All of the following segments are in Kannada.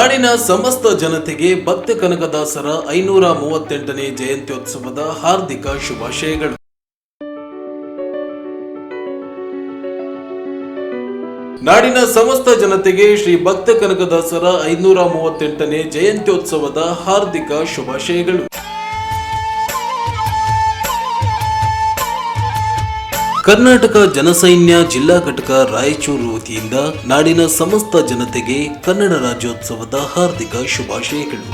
ನಾಡಿನ ಸಮಸ್ತ ಜನತೆಗೆ ಭಕ್ತ ಕನಕದಾಸರ ಐನೂರ ಮೂವತ್ತೆಂಟನೇ ಜಯಂತ್ಯೋತ್ಸವದ ಹಾರ್ದಿಕ ಶುಭಾಶಯಗಳು. ನಾಡಿನ ಸಮಸ್ತ ಜನತೆಗೆ ಶ್ರೀ ಭಕ್ತ ಕನಕದಾಸರ ಐನೂರ ಮೂವತ್ತೆಂಟನೇ ಜಯಂತ್ಯೋತ್ಸವದ ಹಾರ್ದಿಕ ಶುಭಾಶಯಗಳು. ಕರ್ನಾಟಕ ಜನಸೈನ್ಯ ಜಿಲ್ಲಾ ಘಟಕ ರಾಯಚೂರು ವತಿಯಿಂದ ನಾಡಿನ ಸಮಸ್ತ ಜನತೆಗೆ ಕನ್ನಡ ರಾಜ್ಯೋತ್ಸವದ ಹಾರ್ದಿಕ ಶುಭಾಶಯಗಳು.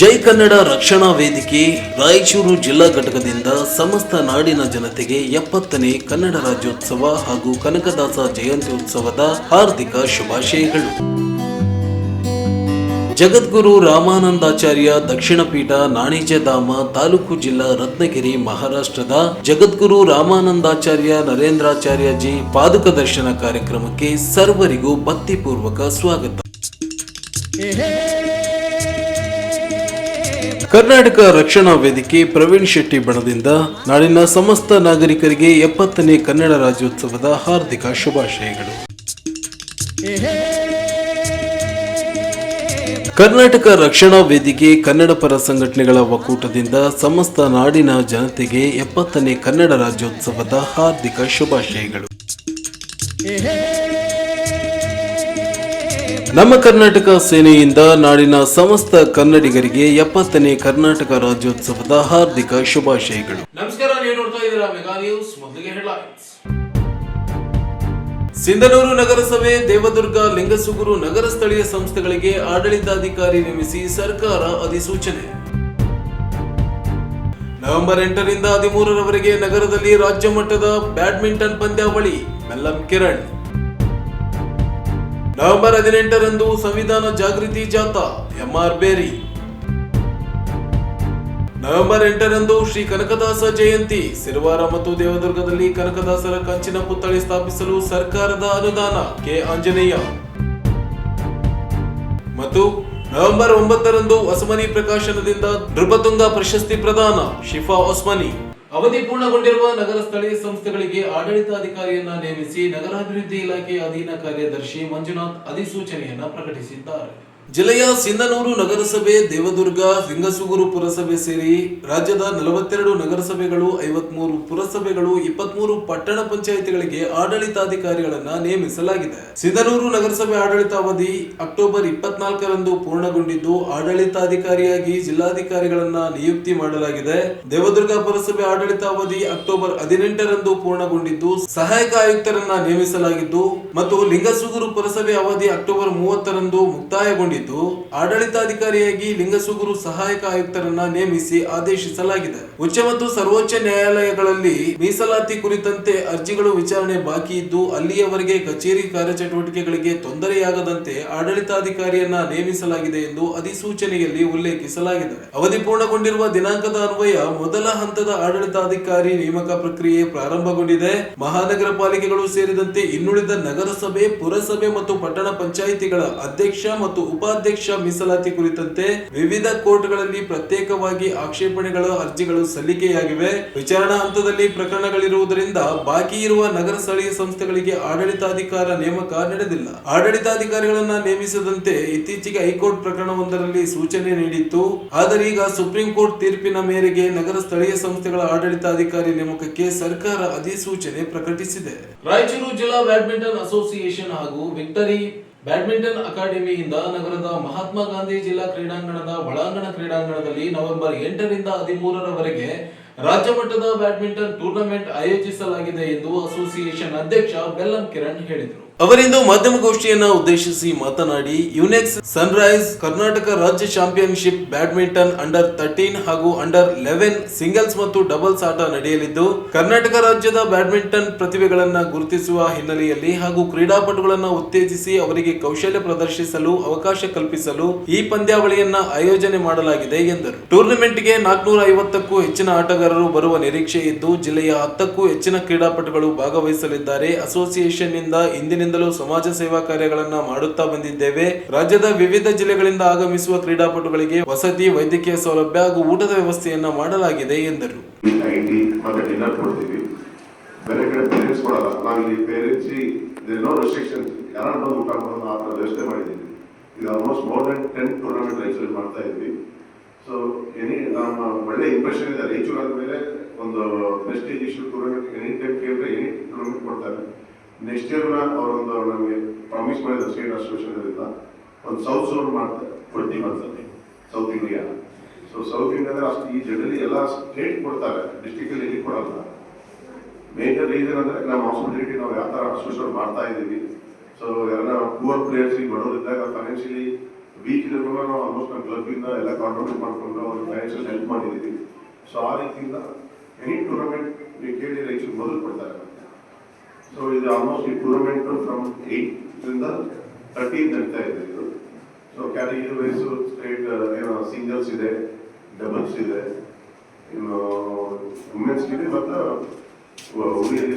ಜೈ ಕನ್ನಡ ರಕ್ಷಣಾ ವೇದಿಕೆ ರಾಯಚೂರು ಜಿಲ್ಲಾ ಘಟಕದಿಂದ ಸಮಸ್ತ ನಾಡಿನ ಜನತೆಗೆ ಎಪ್ಪತ್ತನೇ ಕನ್ನಡ ರಾಜ್ಯೋತ್ಸವ ಹಾಗೂ ಕನಕದಾಸ ಜಯಂತ್ಯೋತ್ಸವದ ಹಾರ್ದಿಕ ಶುಭಾಶಯಗಳು. ಜಗದ್ಗುರು ರಾಮಾನಂದಾಚಾರ್ಯ ದಕ್ಷಿಣ ಪೀಠ ನಾಣಿಜಧಾಮ ತಾಲೂಕು ಜಿಲ್ಲಾ ರತ್ನಗಿರಿ ಮಹಾರಾಷ್ಟ್ರದ ಜಗದ್ಗುರು ರಾಮಾನಂದಾಚಾರ್ಯ ನರೇಂದ್ರಾಚಾರ್ಯಜಿ ಪಾದುಕ ದರ್ಶನ ಕಾರ್ಯಕ್ರಮಕ್ಕೆ ಸರ್ವರಿಗೂ ಭಕ್ತಿಪೂರ್ವಕ ಸ್ವಾಗತ. ಕರ್ನಾಟಕ ರಕ್ಷಣಾ ವೇದಿಕೆ ಪ್ರವೀಣ್ ಶೆಟ್ಟಿ ಬಣದಿಂದ ನಾಡಿನ ಸಮಸ್ತ ನಾಗರಿಕರಿಗೆ ಎಪ್ಪತ್ತನೇ ಕನ್ನಡ ರಾಜ್ಯೋತ್ಸವದ ಹಾರ್ದಿಕ ಶುಭಾಶಯಗಳು. ಕರ್ನಾಟಕ ರಕ್ಷಣಾ ವೇದಿಕೆ ಕನ್ನಡ ಪರ ಸಂಘಟನೆಗಳ ಒಕ್ಕೂಟದಿಂದ ಸಮಸ್ತ ನಾಡಿನ ಜನತೆಗೆ ಎಪ್ಪತ್ತನೇ ಕನ್ನಡ ರಾಜ್ಯೋತ್ಸವದ ಹಾರ್ದಿಕ ಶುಭಾಶಯಗಳು. ನಮ್ಮ ಕರ್ನಾಟಕ ಸೇನೆಯಿಂದ ನಾಡಿನ ಸಮಸ್ತ ಕನ್ನಡಿಗರಿಗೆ ಎಪ್ಪತ್ತನೇ ಕರ್ನಾಟಕ ರಾಜ್ಯೋತ್ಸವದ ಹಾರ್ದಿಕ ಶುಭಾಶಯಗಳು. ನಮಸ್ಕಾರ ಸಿಂಧನೂರು ನಗರಸಭೆ, ದೇವದುರ್ಗ, ಲಿಂಗಸುಗುರು ನಗರ ಸ್ಥಳೀಯ ಸಂಸ್ಥೆಗಳಿಗೆ ಆಡಳಿತಾಧಿಕಾರಿ ನೇಮಿಸಿ ಸರ್ಕಾರ ಅಧಿಸೂಚನೆ. ನವೆಂಬರ್ ಎಂಟರಿಂದ ಹದಿಮೂರರವರೆಗೆ ನಗರದಲ್ಲಿ ರಾಜ್ಯ ಮಟ್ಟದ ಬ್ಯಾಡ್ಮಿಂಟನ್ ಪಂದ್ಯಾವಳಿ, ಮೆಲ್ಲಂ ಕಿರಣ್. ನವೆಂಬರ್ ಹದಿನೆಂಟರಂದು ಸಂವಿಧಾನ ಜಾಗೃತಿ ಜಾಥಾ, ಎಂಆರ್ ಬೇರಿ. ನವೆಂಬರ್ ಎಂಟರಂದು ಶ್ರೀ ಕನಕದಾಸ ಜಯಂತಿ. ಸಿರುವಾರ ಮತ್ತು ದೇವದುರ್ಗದಲ್ಲಿ ಕನಕದಾಸರ ಕಂಚಿನ ಪುತ್ಥಳಿ ಸ್ಥಾಪಿಸಲು ಸರ್ಕಾರದ ಅನುದಾನ. ಕೆ. ಆಂಜನೇಯ. ಮತ್ತು ನವೆಂಬರ್ ಒಂಬತ್ತರಂದು ಹೊಸಮನಿ ಪ್ರಕಾಶನದಿಂದ ನೃಪತುಂಗ ಪ್ರಶಸ್ತಿ ಪ್ರದಾನ. ಶಿಫಾ ಒಸ್ಮನಿ ಅವಧಿ ಪೂರ್ಣಗೊಂಡಿರುವ ನಗರ ಸ್ಥಳೀಯ ಸಂಸ್ಥೆಗಳಿಗೆ ಆಡಳಿತಾಧಿಕಾರಿಯನ್ನ ನೇಮಿಸಿ ನಗರಾಭಿವೃದ್ಧಿ ಇಲಾಖೆ ಅಧೀನ ಕಾರ್ಯದರ್ಶಿ ಮಂಜುನಾಥ್ ಅಧಿಸೂಚನೆಯನ್ನ ಪ್ರಕಟಿಸಿದ್ದಾರೆ. ಜಿಲ್ಲೆಯ ಸಿಂಧನೂರು ನಗರಸಭೆ, ದೇವದುರ್ಗ, ಸಿಂಗಸುಗೂರು ಪುರಸಭೆ ಸೇರಿ ರಾಜ್ಯದ ನಲವತ್ತೆರಡು ನಗರಸಭೆಗಳು, ಐವತ್ಮೂರು ಪುರಸಭೆಗಳು, ಇಪ್ಪತ್ಮೂರು ಪಟ್ಟಣ ಪಂಚಾಯಿತಿಗಳಿಗೆ ಆಡಳಿತಾಧಿಕಾರಿಗಳನ್ನ ನೇಮಿಸಲಾಗಿದೆ. ಸಿಂಧನೂರು ನಗರಸಭೆ ಆಡಳಿತಾವಧಿ ಅಕ್ಟೋಬರ್ ಇಪ್ಪತ್ನಾಲ್ಕರಂದು ಪೂರ್ಣಗೊಂಡಿದ್ದು, ಆಡಳಿತಾಧಿಕಾರಿಯಾಗಿ ಜಿಲ್ಲಾಧಿಕಾರಿಗಳನ್ನ ನಿಯುಕ್ತಿ ಮಾಡಲಾಗಿದೆ. ದೇವದುರ್ಗ ಪುರಸಭೆ ಆಡಳಿತಾವಧಿ ಅಕ್ಟೋಬರ್ ಹದಿನೆಂಟರಂದು ಪೂರ್ಣಗೊಂಡಿದ್ದು, ಸಹಾಯಕ ಆಯುಕ್ತರನ್ನ ನೇಮಿಸಲಾಗಿದ್ದು, ಮತ್ತು ಲಿಂಗಸುಗೂರು ಪುರಸಭೆ ಅವಧಿ ಅಕ್ಟೋಬರ್ ಮೂವತ್ತರಂದು ಮುಕ್ತಾಯಗೊಂಡಿದ್ದು ಆಡಳಿತಾಧಿಕಾರಿಯಾಗಿ ಲಿಂಗಸುಗುರು ಸಹಾಯಕ ಆಯುಕ್ತರನ್ನ ನೇಮಿಸಿ ಆದೇಶಿಸಲಾಗಿದೆ. ಉಚ್ಚ ಮತ್ತು ಸರ್ವೋಚ್ಚ ನ್ಯಾಯಾಲಯಗಳಲ್ಲಿ ಮೀಸಲಾತಿ ಕುರಿತಂತೆ ಅರ್ಜಿಗಳು ವಿಚಾರಣೆ ಬಾಕಿ ಇದ್ದು, ಅಲ್ಲಿಯವರೆಗೆ ಕಚೇರಿ ಕಾರ್ಯಚಟುವಟಿಕೆಗಳಿಗೆ ತೊಂದರೆಯಾಗದಂತೆ ಆಡಳಿತಾಧಿಕಾರಿಯನ್ನ ನೇಮಿಸಲಾಗಿದೆ ಎಂದು ಅಧಿಸೂಚನೆಯಲ್ಲಿ ಉಲ್ಲೇಖಿಸಲಾಗಿದೆ. ಅವಧಿ ಪೂರ್ಣಗೊಂಡಿರುವ ದಿನಾಂಕದ ಅನ್ವಯ ಮೊದಲ ಹಂತದ ಆಡಳಿತಾಧಿಕಾರಿ ನೇಮಕ ಪ್ರಕ್ರಿಯೆ ಪ್ರಾರಂಭಗೊಂಡಿದೆ. ಮಹಾನಗರ ಪಾಲಿಕೆಗಳು ಸೇರಿದಂತೆ ಇನ್ನುಳಿದ ನಗರಸಭೆ, ಪುರಸಭೆ ಮತ್ತು ಪಟ್ಟಣ ಪಂಚಾಯಿತಿಗಳ ಅಧ್ಯಕ್ಷ ಮತ್ತು ಉಪಾಧ್ಯಕ್ಷ ಮೀಸಲಾತಿ ಕುರಿತಂತೆ ವಿವಿಧ ಕೋರ್ಟ್ಗಳಲ್ಲಿ ಪ್ರತ್ಯೇಕವಾಗಿ ಆಕ್ಷೇಪಣೆಗಳ ಅರ್ಜಿಗಳು ಸಲ್ಲಿಕೆಯಾಗಿವೆ. ವಿಚಾರಣಾ ಹಂತದಲ್ಲಿ ಪ್ರಕರಣಗಳಿರುವುದರಿಂದ ಬಾಕಿ ಇರುವ ನಗರ ಸ್ಥಳೀಯ ಸಂಸ್ಥೆಗಳಿಗೆ ಆಡಳಿತಾಧಿಕಾರ ನೇಮಕ ನಡೆದಿಲ್ಲ. ಆಡಳಿತಾಧಿಕಾರಿಗಳನ್ನ ನೇಮಿಸದಂತೆ ಇತ್ತೀಚೆಗೆ ಹೈಕೋರ್ಟ್ ಪ್ರಕರಣವೊಂದರಲ್ಲಿ ಸೂಚನೆ ನೀಡಿತ್ತು. ಆದರೆ ಈಗ ಸುಪ್ರೀಂ ಕೋರ್ಟ್ ತೀರ್ಪಿನ ಮೇರೆಗೆ ನಗರ ಸ್ಥಳೀಯ ಸಂಸ್ಥೆಗಳ ಆಡಳಿತಾಧಿಕಾರಿ ನೇಮಕಕ್ಕೆ ಸರ್ಕಾರ ಅಧಿಸೂಚನೆ ಪ್ರಕಟಿಸಿದೆ. ರಾಯಚೂರು ಜಿಲ್ಲಾ ಬ್ಯಾಡ್ಮಿಂಟನ್ ಅಸೋಸಿಯೇಷನ್ ಹಾಗೂ ವಿಕ್ಟರಿ ಬ್ಯಾಡ್ಮಿಂಟನ್ ಅಕಾಡೆಮಿಯಿಂದ ನಗರದ ಮಹಾತ್ಮ ಗಾಂಧಿ ಜಿಲ್ಲಾ ಕ್ರೀಡಾಂಗಣದ ಒಳಾಂಗಣ ಕ್ರೀಡಾಂಗಣದಲ್ಲಿ ನವೆಂಬರ್ ಎಂಟರಿಂದ ಹದಿಮೂರರವರೆಗೆ ರಾಜ್ಯ ಮಟ್ಟದ ಬ್ಯಾಡ್ಮಿಂಟನ್ ಟೂರ್ನಮೆಂಟ್ ಆಯೋಜಿಸಲಾಗಿದೆ ಎಂದು ಅಸೋಸಿಯೇಷನ್ ಅಧ್ಯಕ್ಷ ಬೆಲ್ಲಂ ಕಿರಣ್ ಹೇಳಿದರು. ಅವರಿಂದು ಮಾಧ್ಯಮಗೋಷ್ಠಿಯನ್ನ ಉದ್ದೇಶಿಸಿ ಮಾತನಾಡಿ, ಯುನೆಕ್ಸ್ ಸನ್ರೈಸ್ ಕರ್ನಾಟಕ ರಾಜ್ಯ ಚಾಂಪಿಯನ್ಶಿಪ್ ಬ್ಯಾಡ್ಮಿಂಟನ್ ಅಂಡರ್ ತರ್ಟೀನ್ ಹಾಗೂ ಅಂಡರ್ ಲೆವೆನ್ ಸಿಂಗಲ್ಸ್ ಮತ್ತು ಡಬಲ್ಸ್ ಆಟ ನಡೆಯಲಿದ್ದು, ಕರ್ನಾಟಕ ರಾಜ್ಯದ ಬ್ಯಾಡ್ಮಿಂಟನ್ ಪ್ರತಿಭೆಗಳನ್ನ ಗುರುತಿಸುವ ಹಿನ್ನೆಲೆಯಲ್ಲಿ ಹಾಗೂ ಕ್ರೀಡಾಪಟುಗಳನ್ನು ಉತ್ತೇಜಿಸಿ ಅವರಿಗೆ ಕೌಶಲ್ಯ ಪ್ರದರ್ಶಿಸಲು ಅವಕಾಶ ಕಲ್ಪಿಸಲು ಈ ಪಂದ್ಯಾವಳಿಯನ್ನ ಆಯೋಜನೆ ಮಾಡಲಾಗಿದೆ ಎಂದರು. ಟೂರ್ನಮೆಂಟ್ಗೆ ನಾಲ್ಕನೂರ ಐವತ್ತಕ್ಕೂ ಹೆಚ್ಚಿನ ಆಟಗಾರರು ಬರುವ ನಿರೀಕ್ಷೆ ಇದ್ದು ಜಿಲ್ಲೆಯ ಹತ್ತಕ್ಕೂ ಹೆಚ್ಚಿನ ಕ್ರೀಡಾಪಟುಗಳು ಭಾಗವಹಿಸಲಿದ್ದಾರೆ. ಅಸೋಸಿಯೇಷನ್ನಿಂದ ಇಂದಿನಿಂದಲೂ ಸಮಾಜ ಸೇವಾ ಕಾರ್ಯಗಳನ್ನು ಮಾಡುತ್ತಾ ಬಂದಿದ್ದೇವೆ. ರಾಜ್ಯದ ವಿವಿಧ ಜಿಲ್ಲೆಗಳಿಂದ ಆಗಮಿಸುವ ಕ್ರೀಡಾಪಟುಗಳಿಗೆ ವಸತಿ, ವೈದ್ಯಕೀಯ ಸೌಲಭ್ಯ ಹಾಗೂ ಊಟದ ವ್ಯವಸ್ಥೆಯನ್ನ ಮಾಡಲಾಗಿದೆ ಎಂದರು. ಸೊ ಎನಿ ನಮ್ಮ ಒಳ್ಳೆ ಇಂಪ್ರೆಷನ್ ಇದೆ. ಆದ ಮೇಲೆ ಒಂದು prestige issue tournament any time ಕೇಳಿದ್ರೆ ಎನಿ ಟೂರ್ನಮೆಂಟ್ ಕೊಡ್ತಾರೆ. ನೆಕ್ಸ್ಟ್ ಇಯರ್ ಅವರೊಂದು ನಮಗೆ ಪ್ರಾಮಿಸ್ ಮಾಡಿದ ಸ್ಟೇಟ್ ಅಸೋಸಿಯೇಷನ್ ಒಂದು ಸೌತ್ ಸೋನ್ ಮಾಡ್ತಾರೆ ಕೊಡ್ತೀವಿ ಒಂದ್ಸತಿ ಸೌತ್ ಇಂಡಿಯಾ ಸೊ ಸೌತ್ ಇಂಡಿಯಾದಲ್ಲಿ ಅಷ್ಟು ಈ ಜನರಲ್ಲಿ ಎಲ್ಲ ಸ್ಟೇಟ್ ಕೊಡ್ತಾರೆ. ಡಿಸ್ಟಿಕಲ್ಲಿ ಎಲ್ಲಿ ಕೊಡಲ್ಲ. ಮೇಜರ್ ರೀಸನ್ ಅಂದ್ರೆ ನಮ್ಮ ಹಾಸ್ಪಿಟಾಲಿಟಿ ನಾವು ಯಾವ ತರ ಅಸೋಸಿಯೇಟ್ ಮಾಡ್ತಾ ಇದ್ದೀವಿ. ಸೊ ಯಾರನ್ನ ಪೂರ್ ಪ್ಲೇಯರ್ಸ್ ಬಡವರಿದ್ದಾಗ ಫೈನಾನ್ಷಿಯಲಿ ವೀಕ್ ಇದ್ರು ನಾವು ಆಲ್ಮೋಸ್ಟ್ ನಮ್ಮ ಕ್ಲಬ್ ಇಂದ ಎಲ್ಲ ಕಾಂಟ್ರಿಬ್ಯೂಟ್ ಮಾಡ್ಕೊಂಡು ಅವ್ರ ಫೈನಾನ್ಷಿಯಲ್ ಹೆಲ್ಪ್ ಮಾಡಿದ್ದೀವಿ. ಸೊ ಆ ರೀತಿಯಿಂದ ಎನಿ ಟೂರ್ನಮೆಂಟ್ ನೀವು ಕೇಳಿ ರೈತರು ಮೊದಲು ಕೊಡ್ತಾರೆ. ಸೊ ಇದು ಆಲ್ಮೋಸ್ಟ್ ಈ ಟೂರ್ನಮೆಂಟ್ ಫ್ರಮ್ ಏಟ್ ಇಂದ ತರ್ಟೀನ್ ನಡೀತಾ ಇದೆ ಇದು. ಸೊ ಕ್ಯಾರಿ ವೈಸ್ ಸ್ಟೇಟ್ ಏನೋ ಸಿಂಗಲ್ಸ್ ಇದೆ ಡಬಲ್ಸ್ ಇದೆ. ಇನ್ನು ವುಮೆನ್ಸ್ ಇದೆ ಮತ್ತು ಹುಡುಗಿಯರಿಗೆ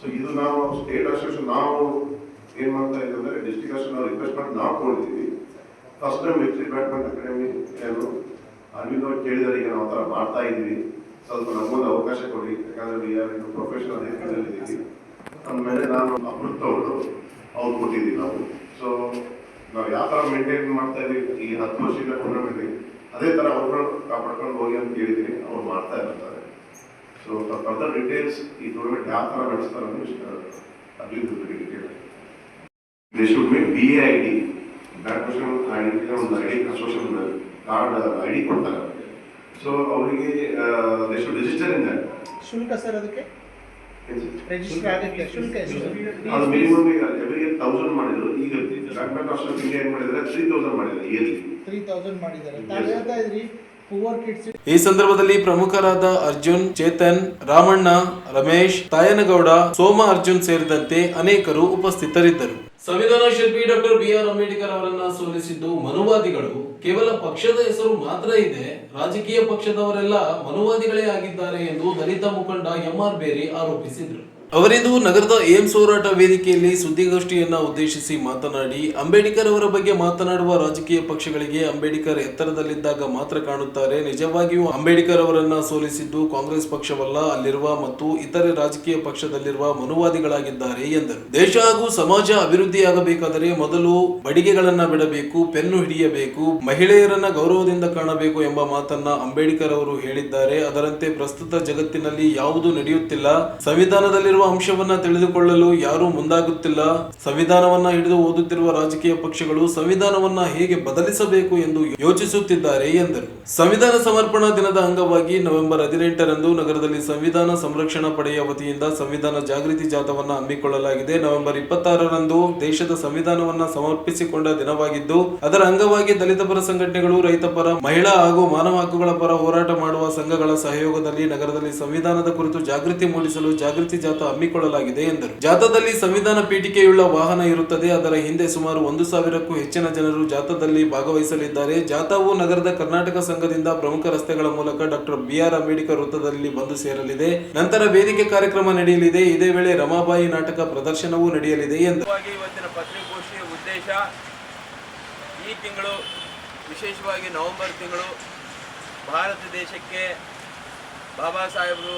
ಸೊ ಇದು. ನಾವು ಸ್ಟೇಟ್ ಅಸೋಸಿಯೇಷನ್ ನಾವು ಏನು ಮಾಡ್ತಾ ಇದ್ದೀವಿ ಅಂದರೆ ಡಿಸ್ಟಿಕ್ ಅಸೋಸಿಯೇಷನ್ ನಾವು ರಿಕ್ವೆಸ್ಟ್ ಮಾಡಿ ನಾವು ಕೊಡ್ತೀವಿ. First time victory badminton academy ಏನು ಅಲ್ಲಿಂದ ಕೇಳಿದರೆ, ಈಗ ನಾವು ಆ ಥರ ಮಾಡ್ತಾ ಇದ್ದೀವಿ. ಸ್ವಲ್ಪ ನಮಗೊಂದು ಅವಕಾಶ ಕೊಡಿ. ಯಾಕಂದ್ರೆ ವಿ ಪ್ರೊಫೆಷನಲ್ ಇದ್ದೀವಿ ಅಂದಮೇಲೆ ನಾನು ಅಮೃತ ಅವರು ಅವ್ರು ಕೊಟ್ಟಿದ್ದೀವಿ ನಾವು. ಸೊ ನಾವು ಯಾವ ಥರ ಮೇಂಟೈನ್ ಮಾಡ್ತಾ ಇದೀವಿ, ಈ ಹತ್ತು ವರ್ಷದಿಂದ ಟೂರ್ನಮೆಂಟ್ ಅದೇ ಥರ ಅವ್ರನ್ನ ಕಾಪಾಡ್ಕೊಂಡು ಹೋಗಿ ಅಂತ ಕೇಳಿದ್ದೀನಿ ಅವ್ರು ಮಾಡ್ತಾ ಇರ್ತಾರೆ. ಸೊ ಫರ್ದರ್ ಡೀಟೇಲ್ಸ್ ಈ ಟೂರ್ನಮೆಂಟ್ ಯಾವ ಥರ ನಡೆಸ್ತಾರೆ ಅನ್ನೋ ಇಷ್ಟ ಅಭಿವೃದ್ಧಿ detail should be I D badminton identity ಒಂದು I D association card I D ಕೊಡ್ತಾರೆ. ಸೊ ಅವರಿಗೆ they should register in that ಶುಲ್ಕ ಸರ್ ಅದಕ್ಕೆ? ರಿಜಿಸ್ಟರ್ ಆಗುತ್ತೆ ಶುಲ್ಕ ಎಷ್ಟು? ಅದು ಮಿನಿಮಮ್ ಈಗ ಎವ್ರಿಗೆ ತೌಸಂಡ್ ಮಾಡಿದ್ರು. ಈಗ ಬ್ಯಾಡ್ಮಿಂಟನ್ ಅಸೋಸಿಯೇಷನ್ ಇಂಡಿಯಾ ಏನ್ ಮಾಡಿದ್ರೆ? ತ್ರೀ ತೌಸಂಡ್ ಮಾಡಿದ್ದಾರೆ ಇಯರ್ಲಿ ತ್ರೀ ತೌಸಂಡ್ ಮಾಡಿದ್ದಾರೆ. ತಾವು ಹೇಳ್ತಾ ಇದ್ರಿ? ಪುವರ್ ಈ ಸಂದರ್ಭದಲ್ಲಿ ಪ್ರಮುಖರಾದ ಅರ್ಜುನ್ ಚೇತನ್ ರಾಮಣ್ಣ ರಮೇಶ್ ತಾಯನಗೌಡ ಸೋಮ ಅರ್ಜುನ್ ಸೇರಿದಂತೆ ಅನೇಕರು ಉಪಸ್ಥಿತರಿದ್ದರು. ಸಂವಿಧಾನ ಶಿಲ್ಪಿ ಡಾಕ್ಟರ್ ಬಿ ಆರ್ ಅಂಬೇಡ್ಕರ್ ಅವರನ್ನ ಸೋಲಿಸಿದ್ದು ಮನುವಾದಿಗಳು. ಕೇವಲ ಪಕ್ಷದ ಹೆಸರು ಮಾತ್ರ ಇದೆ. ರಾಜಕೀಯ ಪಕ್ಷದವರೆಲ್ಲ ಮನುವಾದಿಗಳೇ ಆಗಿದ್ದಾರೆ ಎಂದು ದಲಿತ ಮುಖಂಡ ಎಂ ಆರ್ ಬೇರಿ ಆರೋಪಿಸಿದರು. ಅವರಿಂದು ನಗರದ ಏಮ್ಸ್ ಹೋರಾಟ ವೇದಿಕೆಯಲ್ಲಿ ಸುದ್ದಿಗೋಷ್ಠಿಯನ್ನು ಉದ್ದೇಶಿಸಿ ಮಾತನಾಡಿ, ಅಂಬೇಡ್ಕರ್ ಅವರ ಬಗ್ಗೆ ಮಾತನಾಡುವ ರಾಜಕೀಯ ಪಕ್ಷಗಳಿಗೆ ಅಂಬೇಡ್ಕರ್ ಎತ್ತರದಲ್ಲಿದ್ದಾಗ ಮಾತ್ರ ಕಾಣುತ್ತಾರೆ. ನಿಜವಾಗಿಯೂ ಅಂಬೇಡ್ಕರ್ ಅವರನ್ನ ಸೋಲಿಸಿದ್ದು ಕಾಂಗ್ರೆಸ್ ಪಕ್ಷವಲ್ಲ, ಅಲ್ಲಿರುವ ಮತ್ತು ಇತರೆ ರಾಜಕೀಯ ಪಕ್ಷದಲ್ಲಿರುವ ಮನುವಾದಿಗಳಾಗಿದ್ದಾರೆ ಎಂದರು. ದೇಶ ಹಾಗೂ ಸಮಾಜ ಅಭಿವೃದ್ಧಿಯಾಗಬೇಕಾದರೆ ಮೊದಲು ಬಡಿಗೆಗಳನ್ನ ಬಿಡಬೇಕು, ಪೆನ್ನು ಹಿಡಿಯಬೇಕು, ಮಹಿಳೆಯರನ್ನ ಗೌರವದಿಂದ ಕಾಣಬೇಕು ಎಂಬ ಮಾತನ್ನ ಅಂಬೇಡ್ಕರ್ ಅವರು ಹೇಳಿದ್ದಾರೆ. ಅದರಂತೆ ಪ್ರಸ್ತುತ ಜಗತ್ತಿನಲ್ಲಿ ಯಾವುದು ನಡೆಯುತ್ತಿಲ್ಲ. ಸಂವಿಧಾನದಲ್ಲಿರುವ ಅಂಶವನ್ನ ತಿಳಿದುಕೊಳ್ಳಲು ಯಾರೂ ಮುಂದಾಗುತ್ತಿಲ್ಲ. ಸಂವಿಧಾನವನ್ನ ಹಿಡಿದು ಓದುತ್ತಿರುವ ರಾಜಕೀಯ ಪಕ್ಷಗಳು ಸಂವಿಧಾನವನ್ನ ಹೇಗೆ ಬದಲಿಸಬೇಕು ಎಂದು ಯೋಚಿಸುತ್ತಿದ್ದಾರೆ ಎಂದರು. ಸಂವಿಧಾನ ಸಮರ್ಪಣಾ ದಿನದ ಅಂಗವಾಗಿ ನವೆಂಬರ್ ಹದಿನೆಂಟರಂದು ನಗರದಲ್ಲಿ ಸಂವಿಧಾನ ಸಂರಕ್ಷಣಾ ಪಡೆಯ ವತಿಯಿಂದ ಸಂವಿಧಾನ ಜಾಗೃತಿ ಜಾಥಾವನ್ನ ಹಮ್ಮಿಕೊಳ್ಳಲಾಗಿದೆ. ನವೆಂಬರ್ ಇಪ್ಪತ್ತಾರರಂದು ದೇಶದ ಸಂವಿಧಾನವನ್ನ ಸಮರ್ಪಿಸಿಕೊಂಡ ದಿನವಾಗಿದ್ದು, ಅದರ ಅಂಗವಾಗಿ ದಲಿತ ಪರ ಸಂಘಟನೆಗಳು ರೈತ ಪರ ಮಹಿಳಾ ಹಾಗೂ ಮಾನವ ಹಕ್ಕುಗಳ ಪರ ಹೋರಾಟ ಮಾಡುವ ಸಂಘಗಳ ಸಹಯೋಗದಲ್ಲಿ ನಗರದಲ್ಲಿ ಸಂವಿಧಾನದ ಕುರಿತು ಜಾಗೃತಿ ಮೂಡಿಸಲು ಜಾಗೃತಿ ಜಾಥಾ ಹಮ್ಮಿಕೊಳ್ಳಲಾಗಿದೆ ಎಂದರು. ಜಾಥಾದಲ್ಲಿ ಸಂವಿಧಾನ ಪೀಠಿಕೆಯುಳ್ಳ ವಾಹನ ಇರುತ್ತದೆ. ಅದರ ಹಿಂದೆ ಸುಮಾರು ಒಂದು ಸಾವಿರಕ್ಕೂ ಹೆಚ್ಚಿನ ಜನರು ಜಾಥಾದಲ್ಲಿ ಭಾಗವಹಿಸಲಿದ್ದಾರೆ. ಜಾಥಾವು ನಗರದ ಕರ್ನಾಟಕ ಸಂಘದಿಂದ ಪ್ರಮುಖ ರಸ್ತೆಗಳ ಮೂಲಕ ಡಾಕ್ಟರ್ ಬಿಆರ್ ಅಂಬೇಡ್ಕರ್ ವೃತ್ತದಲ್ಲಿ ಬಂದು ಸೇರಲಿದೆ. ನಂತರ ವೇದಿಕೆ ಕಾರ್ಯಕ್ರಮ ನಡೆಯಲಿದೆ. ಇದೇ ವೇಳೆ ರಮಾಬಾಯಿ ನಾಟಕ ಪ್ರದರ್ಶನವೂ ನಡೆಯಲಿದೆ ಎಂದು ಉದ್ದೇಶ ಈ ತಿಂಗಳು, ವಿಶೇಷವಾಗಿ ನವೆಂಬರ್ ತಿಂಗಳು, ಭಾರತ ದೇಶಕ್ಕೆ ಬಾಬಾ ಸಾಹೇಬರು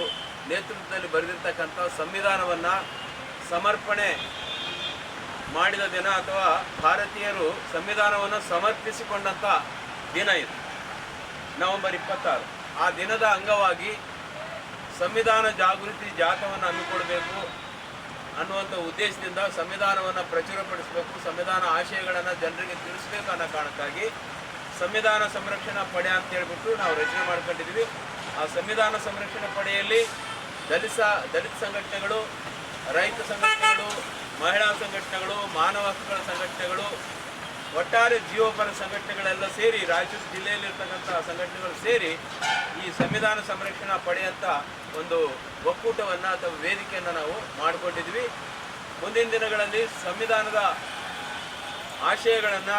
ನೇತೃತ್ವದಲ್ಲಿ ಬರೆದಿರ್ತಕ್ಕಂಥ ಸಂವಿಧಾನವನ್ನು ಸಮರ್ಪಣೆ ಮಾಡಿದ ದಿನ ಅಥವಾ ಭಾರತೀಯರು ಸಂವಿಧಾನವನ್ನು ಸಮರ್ಪಿಸಿಕೊಂಡಂಥ ದಿನ ಇದು. ನವೆಂಬರ್ ಇಪ್ಪತ್ತಾರು. ಆ ದಿನದ ಅಂಗವಾಗಿ ಸಂವಿಧಾನ ಜಾಗೃತಿ ಜಾಥವನ್ನು ಹಮ್ಮಿಕೊಡಬೇಕು ಅನ್ನುವಂಥ ಉದ್ದೇಶದಿಂದ ಸಂವಿಧಾನವನ್ನು ಪ್ರಚುರಪಡಿಸಬೇಕು, ಸಂವಿಧಾನ ಆಶಯಗಳನ್ನು ಜನರಿಗೆ ತಿಳಿಸಬೇಕು ಅನ್ನೋ ಕಾರಣಕ್ಕಾಗಿ ಸಂವಿಧಾನ ಸಂರಕ್ಷಣಾ ಪಡೆ ಅಂತ ಹೇಳ್ಬಿಟ್ಟು ನಾವು ರಚನೆ ಮಾಡ್ಕೊಂಡಿದ್ದೀವಿ. ಆ ಸಂವಿಧಾನ ಸಂರಕ್ಷಣಾ ಪಡೆಯಲ್ಲಿ ದಲಿತ ದಲಿತ ಸಂಘಟನೆಗಳು, ರೈತ ಸಂಘಟನೆಗಳು, ಮಹಿಳಾ ಸಂಘಟನೆಗಳು, ಮಾನವ ಹಕ್ಕುಗಳ ಸಂಘಟನೆಗಳು, ಒಟ್ಟಾರೆ ಜೀವಪರ ಸಂಘಟನೆಗಳೆಲ್ಲ ಸೇರಿ, ರಾಯಚೂರು ಜಿಲ್ಲೆಯಲ್ಲಿರ್ತಕ್ಕಂಥ ಸಂಘಟನೆಗಳು ಸೇರಿ ಈ ಸಂವಿಧಾನ ಸಂರಕ್ಷಣಾ ಪಡೆಯಂಥ ಒಂದು ಒಕ್ಕೂಟವನ್ನು ಅಥವಾ ವೇದಿಕೆಯನ್ನು ನಾವು ಮಾಡಿಕೊಂಡಿದ್ವಿ. ಮುಂದಿನ ದಿನಗಳಲ್ಲಿ ಸಂವಿಧಾನದ ಆಶಯಗಳನ್ನು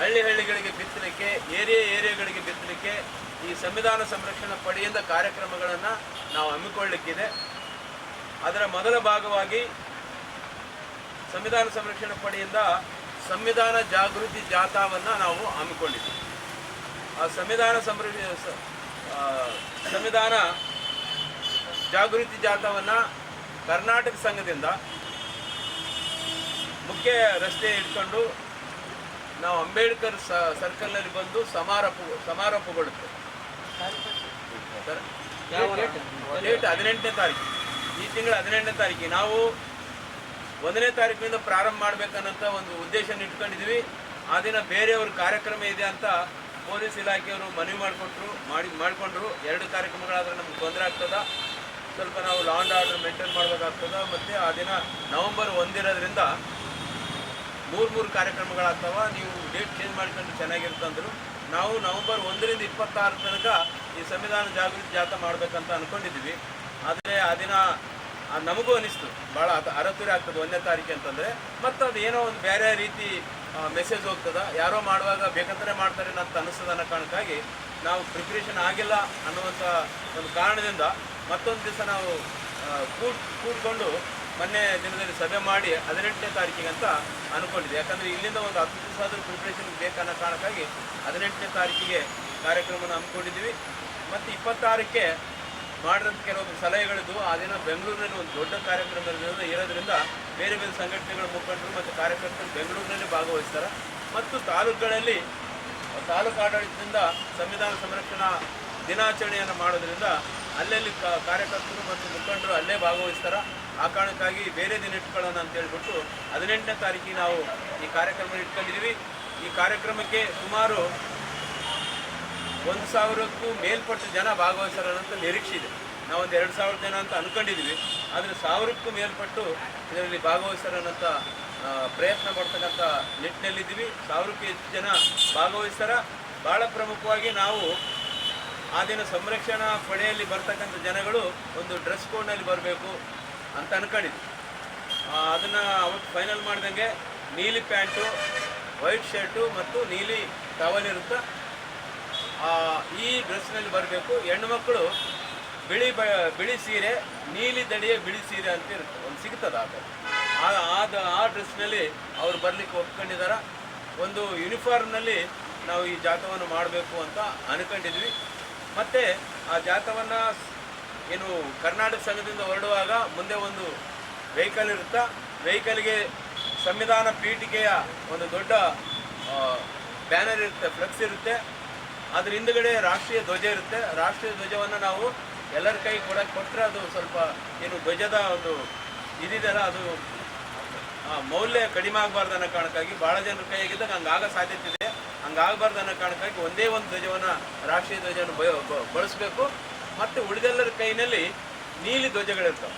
ಹಳ್ಳಿ ಹಳ್ಳಿಗಳಿಗೆ ಬಿತ್ತಲಿಕ್ಕೆ, ಏರಿಯಾ ಏರಿಯಾಗಳಿಗೆ ಬಿತ್ತಲಿಕ್ಕೆ ಈ ಸಂವಿಧಾನ ಸಂರಕ್ಷಣಾ ಪಡೆಯಿಂದ ಕಾರ್ಯಕ್ರಮಗಳನ್ನು ನಾವು ಹಮ್ಮಿಕೊಳ್ಳಲಿಕ್ಕಿದೆ ಅದರ ಮೊದಲ ಭಾಗವಾಗಿ ಸಂವಿಧಾನ ಸಂರಕ್ಷಣಾ ಪಡೆಯಿಂದ ಸಂವಿಧಾನ ಜಾಗೃತಿ ಜಾಥಾವನ್ನು ನಾವು ಹಮ್ಮಿಕೊಂಡಿದ್ದೀವಿ. ಆ ಸಂವಿಧಾನ ಸಂರಕ್ಷ ಆ, ಸಂವಿಧಾನ ಜಾಗೃತಿ ಜಾಥಾವನ್ನು ಕರ್ನಾಟಕ ಸಂಘದಿಂದ ಮುಖ್ಯ ರಸ್ತೆ ಇಟ್ಕೊಂಡು ನಾವು ಅಂಬೇಡ್ಕರ್ ಸರ್ಕಲ್ನಲ್ಲಿ ಬಂದು ಸಮಾರೋಪ ಸಮಾರೋಪಗೊಳ್ಳುತ್ತೆ ಸರ್. ಡೇಟ್ ಹದಿನೆಂಟನೇ ತಾರೀಕು. ಈ ತಿಂಗಳ ಹದಿನೆಂಟನೇ ತಾರೀಕಿಗೆ ನಾವು ಒಂದನೇ ತಾರೀಕಿನಿಂದ ಪ್ರಾರಂಭ ಮಾಡಬೇಕನ್ನೋಂಥ ಒಂದು ಉದ್ದೇಶ ಇಟ್ಕೊಂಡಿದ್ವಿ ಆ ದಿನ ಬೇರೆಯವ್ರ ಕಾರ್ಯಕ್ರಮ ಇದೆ ಅಂತ ಪೊಲೀಸ್ ಇಲಾಖೆಯವರು ಮನವಿ ಮಾಡಿಕೊಟ್ರು ಮಾಡಿ ಮಾಡಿಕೊಂಡ್ರು. ಎರಡು ಕಾರ್ಯಕ್ರಮಗಳಾದರೆ ನಮ್ಗೆ ತೊಂದರೆ ಆಗ್ತದ. ಸ್ವಲ್ಪ ನಾವು ಲಾ ಆ್ಯಂಡ್ ಆರ್ಡರ್ ಮೇಂಟೈನ್ ಮಾಡಬೇಕಾಗ್ತದ. ಮತ್ತು ಆ ದಿನ ನವಂಬರ್ ಒಂದಿರೋದ್ರಿಂದ ಮೂರು ಮೂರು ಕಾರ್ಯಕ್ರಮಗಳಾಗ್ತಾವ. ನೀವು ಡೇಟ್ ಚೇಂಜ್ ಮಾಡ್ಕೊಂಡು ಚೆನ್ನಾಗಿರ್ತಂದ್ರು ನಾವು ನವೆಂಬರ್ ಒಂದರಿಂದ ಇಪ್ಪತ್ತಾರ ತನಕ ಈ ಸಂವಿಧಾನ ಜಾಗೃತಿ ಜಾಥಾ ಮಾಡಬೇಕಂತ ಅಂದ್ಕೊಂಡಿದ್ದೀವಿ ಆದರೆ ಆ ದಿನ ನಮಗೂ ಅನಿಸ್ತು. ಭಾಳ ಅರತುರಿ ಆಗ್ತದೆ ಒಂದನೇ ತಾರೀಕು ಅಂತಂದರೆ. ಮತ್ತು ಅದು ಏನೋ ಒಂದು ಬೇರೆ ರೀತಿ ಮೆಸೇಜ್ ಹೋಗ್ತದೆ. ಯಾರೋ ಮಾಡುವಾಗ ಬೇಕಂತಲೇ ಮಾಡ್ತಾರೆ ಅಂತ ಅನ್ನಿಸ್ತದೆ ಅನ್ನೋ ಕಾರಣಕ್ಕಾಗಿ ನಾವು ಪ್ರಿಪ್ರೇಷನ್ ಆಗಿಲ್ಲ ಅನ್ನುವಂಥ ಒಂದು ಕಾರಣದಿಂದ ಮತ್ತೊಂದು ದಿವಸ ನಾವು ಕೂಡ್, ಕೂಡ್ಕೊಂಡು ಮೊನ್ನೆ ದಿನದಲ್ಲಿ ಸಭೆ ಮಾಡಿ ಹದಿನೆಂಟನೇ ತಾರೀಕಿಗೆ ಅಂತ ಅನ್ಕೊಂಡಿದೆ. ಯಾಕಂದರೆ ಇಲ್ಲಿಂದ ಒಂದು ಹತ್ತು ದಿವಸ ಆದರೂ ಪ್ರಿಪ್ರೇಷನ್ ಬೇಕನ್ನೋ ಕಾರಣಕ್ಕಾಗಿ ಹದಿನೆಂಟನೇ ತಾರೀಕಿಗೆ ಕಾರ್ಯಕ್ರಮನ ಹಮ್ಮಿಕೊಂಡಿದ್ದೀವಿ. ಮತ್ತು ಇಪ್ಪತ್ತಾರಕ್ಕೆ ಮಾಡಿದಂಥ ಕೆಲವೊಂದು ಸಲಹೆಗಳಿದ್ದು, ಆ ದಿನ ಬೆಂಗಳೂರಿನಲ್ಲಿ ಒಂದು ದೊಡ್ಡ ಕಾರ್ಯಕ್ರಮ ಇರೋದ್ರಿಂದ- ಬೇರೆ ಬೇರೆ ಸಂಘಟನೆಗಳ ಮುಖಂಡರು ಮತ್ತು ಕಾರ್ಯಕರ್ತರು ಬೆಂಗಳೂರಿನಲ್ಲಿ ಭಾಗವಹಿಸ್ತಾರೆ. ಮತ್ತು ತಾಲೂಕುಗಳಲ್ಲಿ, ತಾಲೂಕು ಆಡಳಿತದಿಂದ ಸಂವಿಧಾನ ಸಂರಕ್ಷಣಾ ದಿನಾಚರಣೆಯನ್ನು ಮಾಡೋದ್ರಿಂದ ಅಲ್ಲಲ್ಲಿ ಕಾರ್ಯಕರ್ತರು ಮತ್ತು ಮುಖಂಡರು ಅಲ್ಲೇ ಭಾಗವಹಿಸ್ತಾರೆ. ಆ ಕಾರಣಕ್ಕಾಗಿ ಬೇರೆ ದಿನ ಇಟ್ಕೊಳ್ಳೋಣ ಅಂತ ಹೇಳ್ಬಿಟ್ಟು ಹದಿನೆಂಟನೇ ತಾರೀಕಿಗೆ ನಾವು ಈ ಕಾರ್ಯಕ್ರಮ ಇಟ್ಕೊಂಡಿದ್ದೀವಿ. ಈ ಕಾರ್ಯಕ್ರಮಕ್ಕೆ ಸುಮಾರು ಒಂದು ಸಾವಿರಕ್ಕೂ ಮೇಲ್ಪಟ್ಟು ಜನ ಭಾಗವಹಿಸಲಂತ ನಿರೀಕ್ಷೆ ಇದೆ. ನಾವೊಂದು ಎರಡು ಸಾವಿರ ಜನ ಅಂತ ಅಂದ್ಕೊಂಡಿದ್ದೀವಿ ಆದರೆ ಸಾವಿರಕ್ಕೂ ಮೇಲ್ಪಟ್ಟು ಇದರಲ್ಲಿ ಭಾಗವಹಿಸಲಂತ ಪ್ರಯತ್ನ ಪಡ್ತಕ್ಕಂಥ ನಿಟ್ಟಿನಲ್ಲಿದ್ದೀವಿ. ಸಾವಿರಕ್ಕೂ ಹೆಚ್ಚು ಜನ ಭಾಗವಹಿಸ್ತಾರ. ಭಾಳ ಪ್ರಮುಖವಾಗಿ ನಾವು ಆ ದಿನ ಸಂರಕ್ಷಣಾ ಪಡೆಯಲ್ಲಿ ಬರ್ತಕ್ಕಂಥ ಜನಗಳು ಒಂದು ಡ್ರೆಸ್ ಕೋಡ್ನಲ್ಲಿ ಬರಬೇಕು. ಅಂತ ಅನ್ಕೊಂಡಿದ್ವಿ ಅದನ್ನು ಅವತ್ತು ಫೈನಲ್ ಮಾಡಿದಂಗೆ ನೀಲಿ ಪ್ಯಾಂಟು, ವೈಟ್ ಶರ್ಟು ಮತ್ತು ನೀಲಿ ಟವಲ್ ಇರುತ್ತೆ? ಈ ಡ್ರೆಸ್ನಲ್ಲಿ ಬರಬೇಕು. ಹೆಣ್ಣು ಮಕ್ಕಳು ಬಿಳಿ ಬ, ಬಿಳಿ ಸೀರೆ, ನೀಲಿ ದಡಿಯ ಬಿಳಿ ಸೀರೆ ಅಂತ ಇರುತ್ತೆ. ಒಂದು ಸಿಗ್ತದೆ ಆ ಆದ ಆ ಡ್ರೆಸ್ನಲ್ಲಿ ಅವ್ರು ಬರಲಿಕ್ಕೆ ಒಪ್ಕೊಂಡಿದ್ದಾರೆ ಒಂದು ಯೂನಿಫಾರ್ಮ್ನಲ್ಲಿ ನಾವು ಈ ಜಾಥವನ್ನು ಮಾಡಬೇಕು ಅಂತ ಅನ್ಕೊಂಡಿದ್ವಿ. ಮತ್ತು ಆ ಜಾಥವನ್ನು ಏನು ಕರ್ನಾಟಕ ಸಂಘದಿಂದ ಹೊರಡುವಾಗ ಮುಂದೆ ಒಂದು ವೆಹಿಕಲ್ ಇರುತ್ತೆ? ವೆಹಿಕಲ್ಗೆ ಸಂವಿಧಾನ ಪೀಠಿಕೆಯ ಒಂದು ದೊಡ್ಡ ಬ್ಯಾನರ್ ಇರುತ್ತೆ ಫ್ಲೆಕ್ಸ್ ಇರುತ್ತೆ. ಅದ್ರ ಹಿಂದುಗಡೆ ರಾಷ್ಟ್ರೀಯ ಧ್ವಜ ಇರುತ್ತೆ. ರಾಷ್ಟ್ರೀಯ ಧ್ವಜವನ್ನು ನಾವು ಎಲ್ಲರ ಕೈ ಕೊಡಕ್ಕೆ ಕೊಟ್ಟರೆ ಅದು ಸ್ವಲ್ಪ ಏನು ಧ್ವಜದ ಒಂದು ಇದಿದೆಯಲ್ಲ, ಅದು ಮೌಲ್ಯ ಕಡಿಮೆ ಆಗಬಾರ್ದು ಅನ್ನೋ ಕಾರಣಕ್ಕಾಗಿ ಭಾಳ ಜನರ ಕೈಯಾಗಿದ್ದಾಗ ಹಂಗಾಗ ಸಾಧ್ಯತೆ ಇದೆ. ಹಂಗಾಗಬಾರ್ದು ಅನ್ನೋ ಕಾರಣಕ್ಕಾಗಿ ಒಂದೇ ಒಂದು ಧ್ವಜವನ್ನು ರಾಷ್ಟ್ರೀಯ ಧ್ವಜವನ್ನು ಬಳಸಬೇಕು. ಮತ್ತು ಉಳಿದೆಲ್ಲರ ಕೈನಲ್ಲಿ ನೀಲಿ ಧ್ವಜಗಳಿರ್ತವೆ.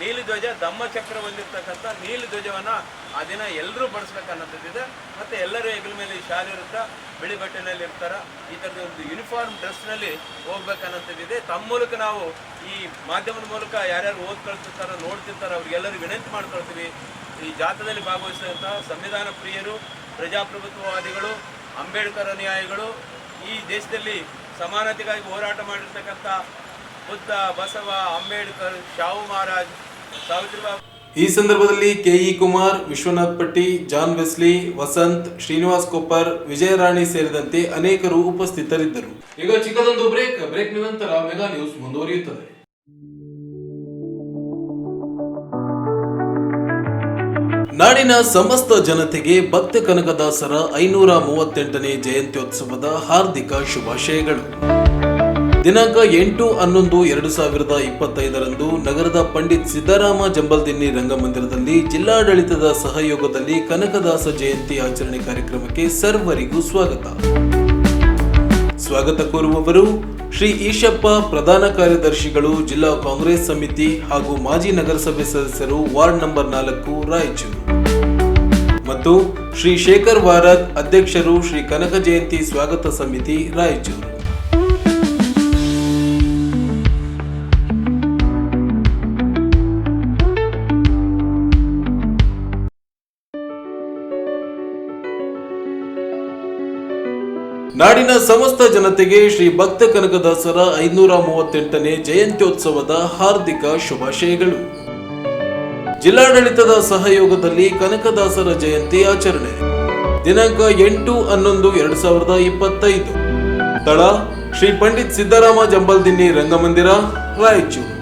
ನೀಲಿ ಧ್ವಜ ಧಮ್ಮ ಚಕ್ರ ಹೊಂದಿರ್ತಕ್ಕಂಥ ನೀಲಿ ಧ್ವಜವನ್ನು ಆ ದಿನ ಎಲ್ಲರೂ ಬಳಸ್ಬೇಕನ್ನೋದಿದೆ ಮತ್ತು ಎಲ್ಲರೂ ಹೆಗಲ ಮೇಲೆ ಶಾಲೆ ಇರುತ್ತಾ, ಬಿಳಿ ಬಟ್ಟೆನಲ್ಲಿ ಇರ್ತಾರ, ಈ ಥರದ ಒಂದು ಯೂನಿಫಾರ್ಮ್ ಡ್ರೆಸ್ನಲ್ಲಿ ಹೋಗ್ಬೇಕನ್ನೋದಿದೆ ತಮ್ಮ ಮೂಲಕ ನಾವು ಈ ಮಾಧ್ಯಮದ ಮೂಲಕ ಯಾರ್ಯಾರು ಓದ್ ಕಳ್ತಿರ್ತಾರೋ ನೋಡ್ತಿರ್ತಾರೋ, ಅವ್ರಿಗೆಲ್ಲರಿಗೂ ವಿನಂತಿ ಮಾಡ್ಕೊಳ್ತೀವಿ. ಈ ಜಾಥಾದಲ್ಲಿ ಭಾಗವಹಿಸಿದಂಥ ಸಂವಿಧಾನ ಪ್ರಿಯರು, ಪ್ರಜಾಪ್ರಭುತ್ವವಾದಿಗಳು, ಅಂಬೇಡ್ಕರ್ ಅನುಯಾಯಿಗಳು, ಈ ದೇಶದಲ್ಲಿ ಸಮಾನತೆಗಾಗಿ ಹೋರಾಟ ಮಾಡಿರ್ತಕ್ಕಂಥ ಬುದ್ಧ, ಬಸವ, ಅಂಬೇಡ್ಕರ್, ಶಾಹು ಮಹಾರಾಜ್ ಸಾವಿತ್ರಿಬಾಯಿ ಈ ಸಂದರ್ಭದಲ್ಲಿ K E Kumar, Vishwanath Patti, John Wesley, Vasant, Srinivas Koppar Vijayarani ಸೇರಿದಂತೆ ಅನೇಕರು ಉಪಸ್ಥಿತರಿದ್ದರು. ಈಗ ಚಿಕ್ಕದೊಂದು ಬ್ರೇಕ್. ಬ್ರೇಕ್ ನಂತರ ಮೆಗಾ ನ್ಯೂಸ್ ಮುಂದುವರಿಯುತ್ತದೆ. ನಾಡಿನ ಸಮಸ್ತ ಜನತೆಗೆ ಭಕ್ತ ಕನಕದಾಸರ ಐನೂರ ಮೂವತ್ತೆಂಟನೇ ಜಯಂತ್ಯೋತ್ಸವದ ಹಾರ್ದಿಕ ಶುಭಾಶಯಗಳು. ದಿನಾಂಕ ಎಂಟು ಹನ್ನೊಂದು ಎರಡು ಸಾವಿರದ ಇಪ್ಪತ್ತೈದರಂದು ನಗರದ ಪಂಡಿತ್ ಸಿದ್ದರಾಮ ಜಂಬಲ್ದಿನ್ನಿ ರಂಗಮಂದಿರದಲ್ಲಿ ಜಿಲ್ಲಾಡಳಿತದ ಸಹಯೋಗದಲ್ಲಿ ಕನಕದಾಸ ಜಯಂತಿ ಆಚರಣೆ ಕಾರ್ಯಕ್ರಮಕ್ಕೆ ಸರ್ವರಿಗೂ ಸ್ವಾಗತ. ಸ್ವಾಗತ ಕೋರುವವರು ಶ್ರೀ ಈಶಪ್ಪ ಪ್ರಧಾನ ಕಾರ್ಯದರ್ಶಿಗಳು, ಜಿಲ್ಲಾ ಕಾಂಗ್ರೆಸ್ ಸಮಿತಿ ಹಾಗೂ ಮಾಜಿ ನಗರಸಭೆ ಸದಸ್ಯರು ವಾರ್ಡ್ ನಂಬರ್ ನಾಲ್ಕು, ರಾಯಚೂರು. ಮತ್ತು ಶ್ರೀ ಶೇಖರ್ ವಾರದ್ ಅಧ್ಯಕ್ಷರು ಶ್ರೀ ಕನಕ ಜಯಂತಿ ಸ್ವಾಗತ ಸಮಿತಿ, ರಾಯಚೂರು. ನಾಡಿನ ಸಮಸ್ತ ಜನತೆಗೆ ಶ್ರೀ ಭಕ್ತ ಕನಕದಾಸರ ಐನೂರ ಮೂವತ್ತೆಂಟನೇ ಜಯಂತ್ಯೋತ್ಸವದ ಹಾರ್ದಿಕ ಶುಭಾಶಯಗಳು. ಜಿಲ್ಲಾಡಳಿತದ ಸಹಯೋಗದಲ್ಲಿ ಕನಕದಾಸರ ಜಯಂತಿ ಆಚರಣೆ. ದಿನಾಂಕ ಎಂಟು ಹನ್ನೊಂದು ಎರಡು ಸಾವಿರದ ಇಪ್ಪತ್ತೈದು. ಸ್ಥಳ ಶ್ರೀ ಪಂಡಿತ್ ಸಿದ್ದರಾಮ ಜಂಬಲ್ದಿನ್ನಿ ರಂಗಮಂದಿರ, ರಾಯಚೂರು.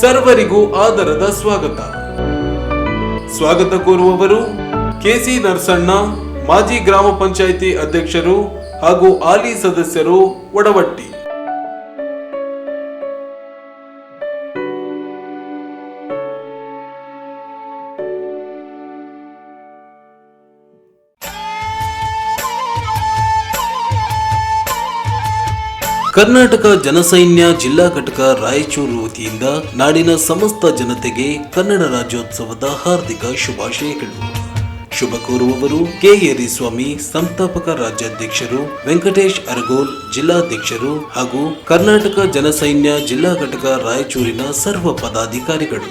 ಸರ್ವರಿಗೂ ಆದರದ ಸ್ವಾಗತ. ಸ್ವಾಗತ ಕೋರುವವರು ಕೆಸಿ ನರಸಣ್ಣ ಮಾಜಿ ಗ್ರಾಮ ಪಂಚಾಯಿತಿ ಅಧ್ಯಕ್ಷರು ಹಾಗೂ ಹಾಲಿ ಸದಸ್ಯರು ಒಡವಟ್ಟಿ. ಕರ್ನಾಟಕ ಜನಸೈನ್ಯ ಜಿಲ್ಲಾ ಘಟಕ ರಾಯಚೂರು ವತಿಯಿಂದ ನಾಡಿನ ಸಮಸ್ತ ಜನತೆಗೆ ಕನ್ನಡ ರಾಜ್ಯೋತ್ಸವದ ಹಾರ್ದಿಕ ಶುಭಾಶಯಗಳು. ಶುಭ ಕೋರುವವರು ಕೆ ಸ್ವಾಮಿ, ಸಂಸ್ಥಾಪಕ ರಾಜ್ಯಾಧ್ಯಕ್ಷರು, ವೆಂಕಟೇಶ್ ಅರಗೋಲ್, ಜಿಲ್ಲಾಧ್ಯಕ್ಷರು ಹಾಗೂ ಕರ್ನಾಟಕ ಜನಸೈನ್ಯ ಜಿಲ್ಲಾ ಘಟಕ ರಾಯಚೂರಿನ ಸರ್ವ ಪದಾಧಿಕಾರಿಗಳು.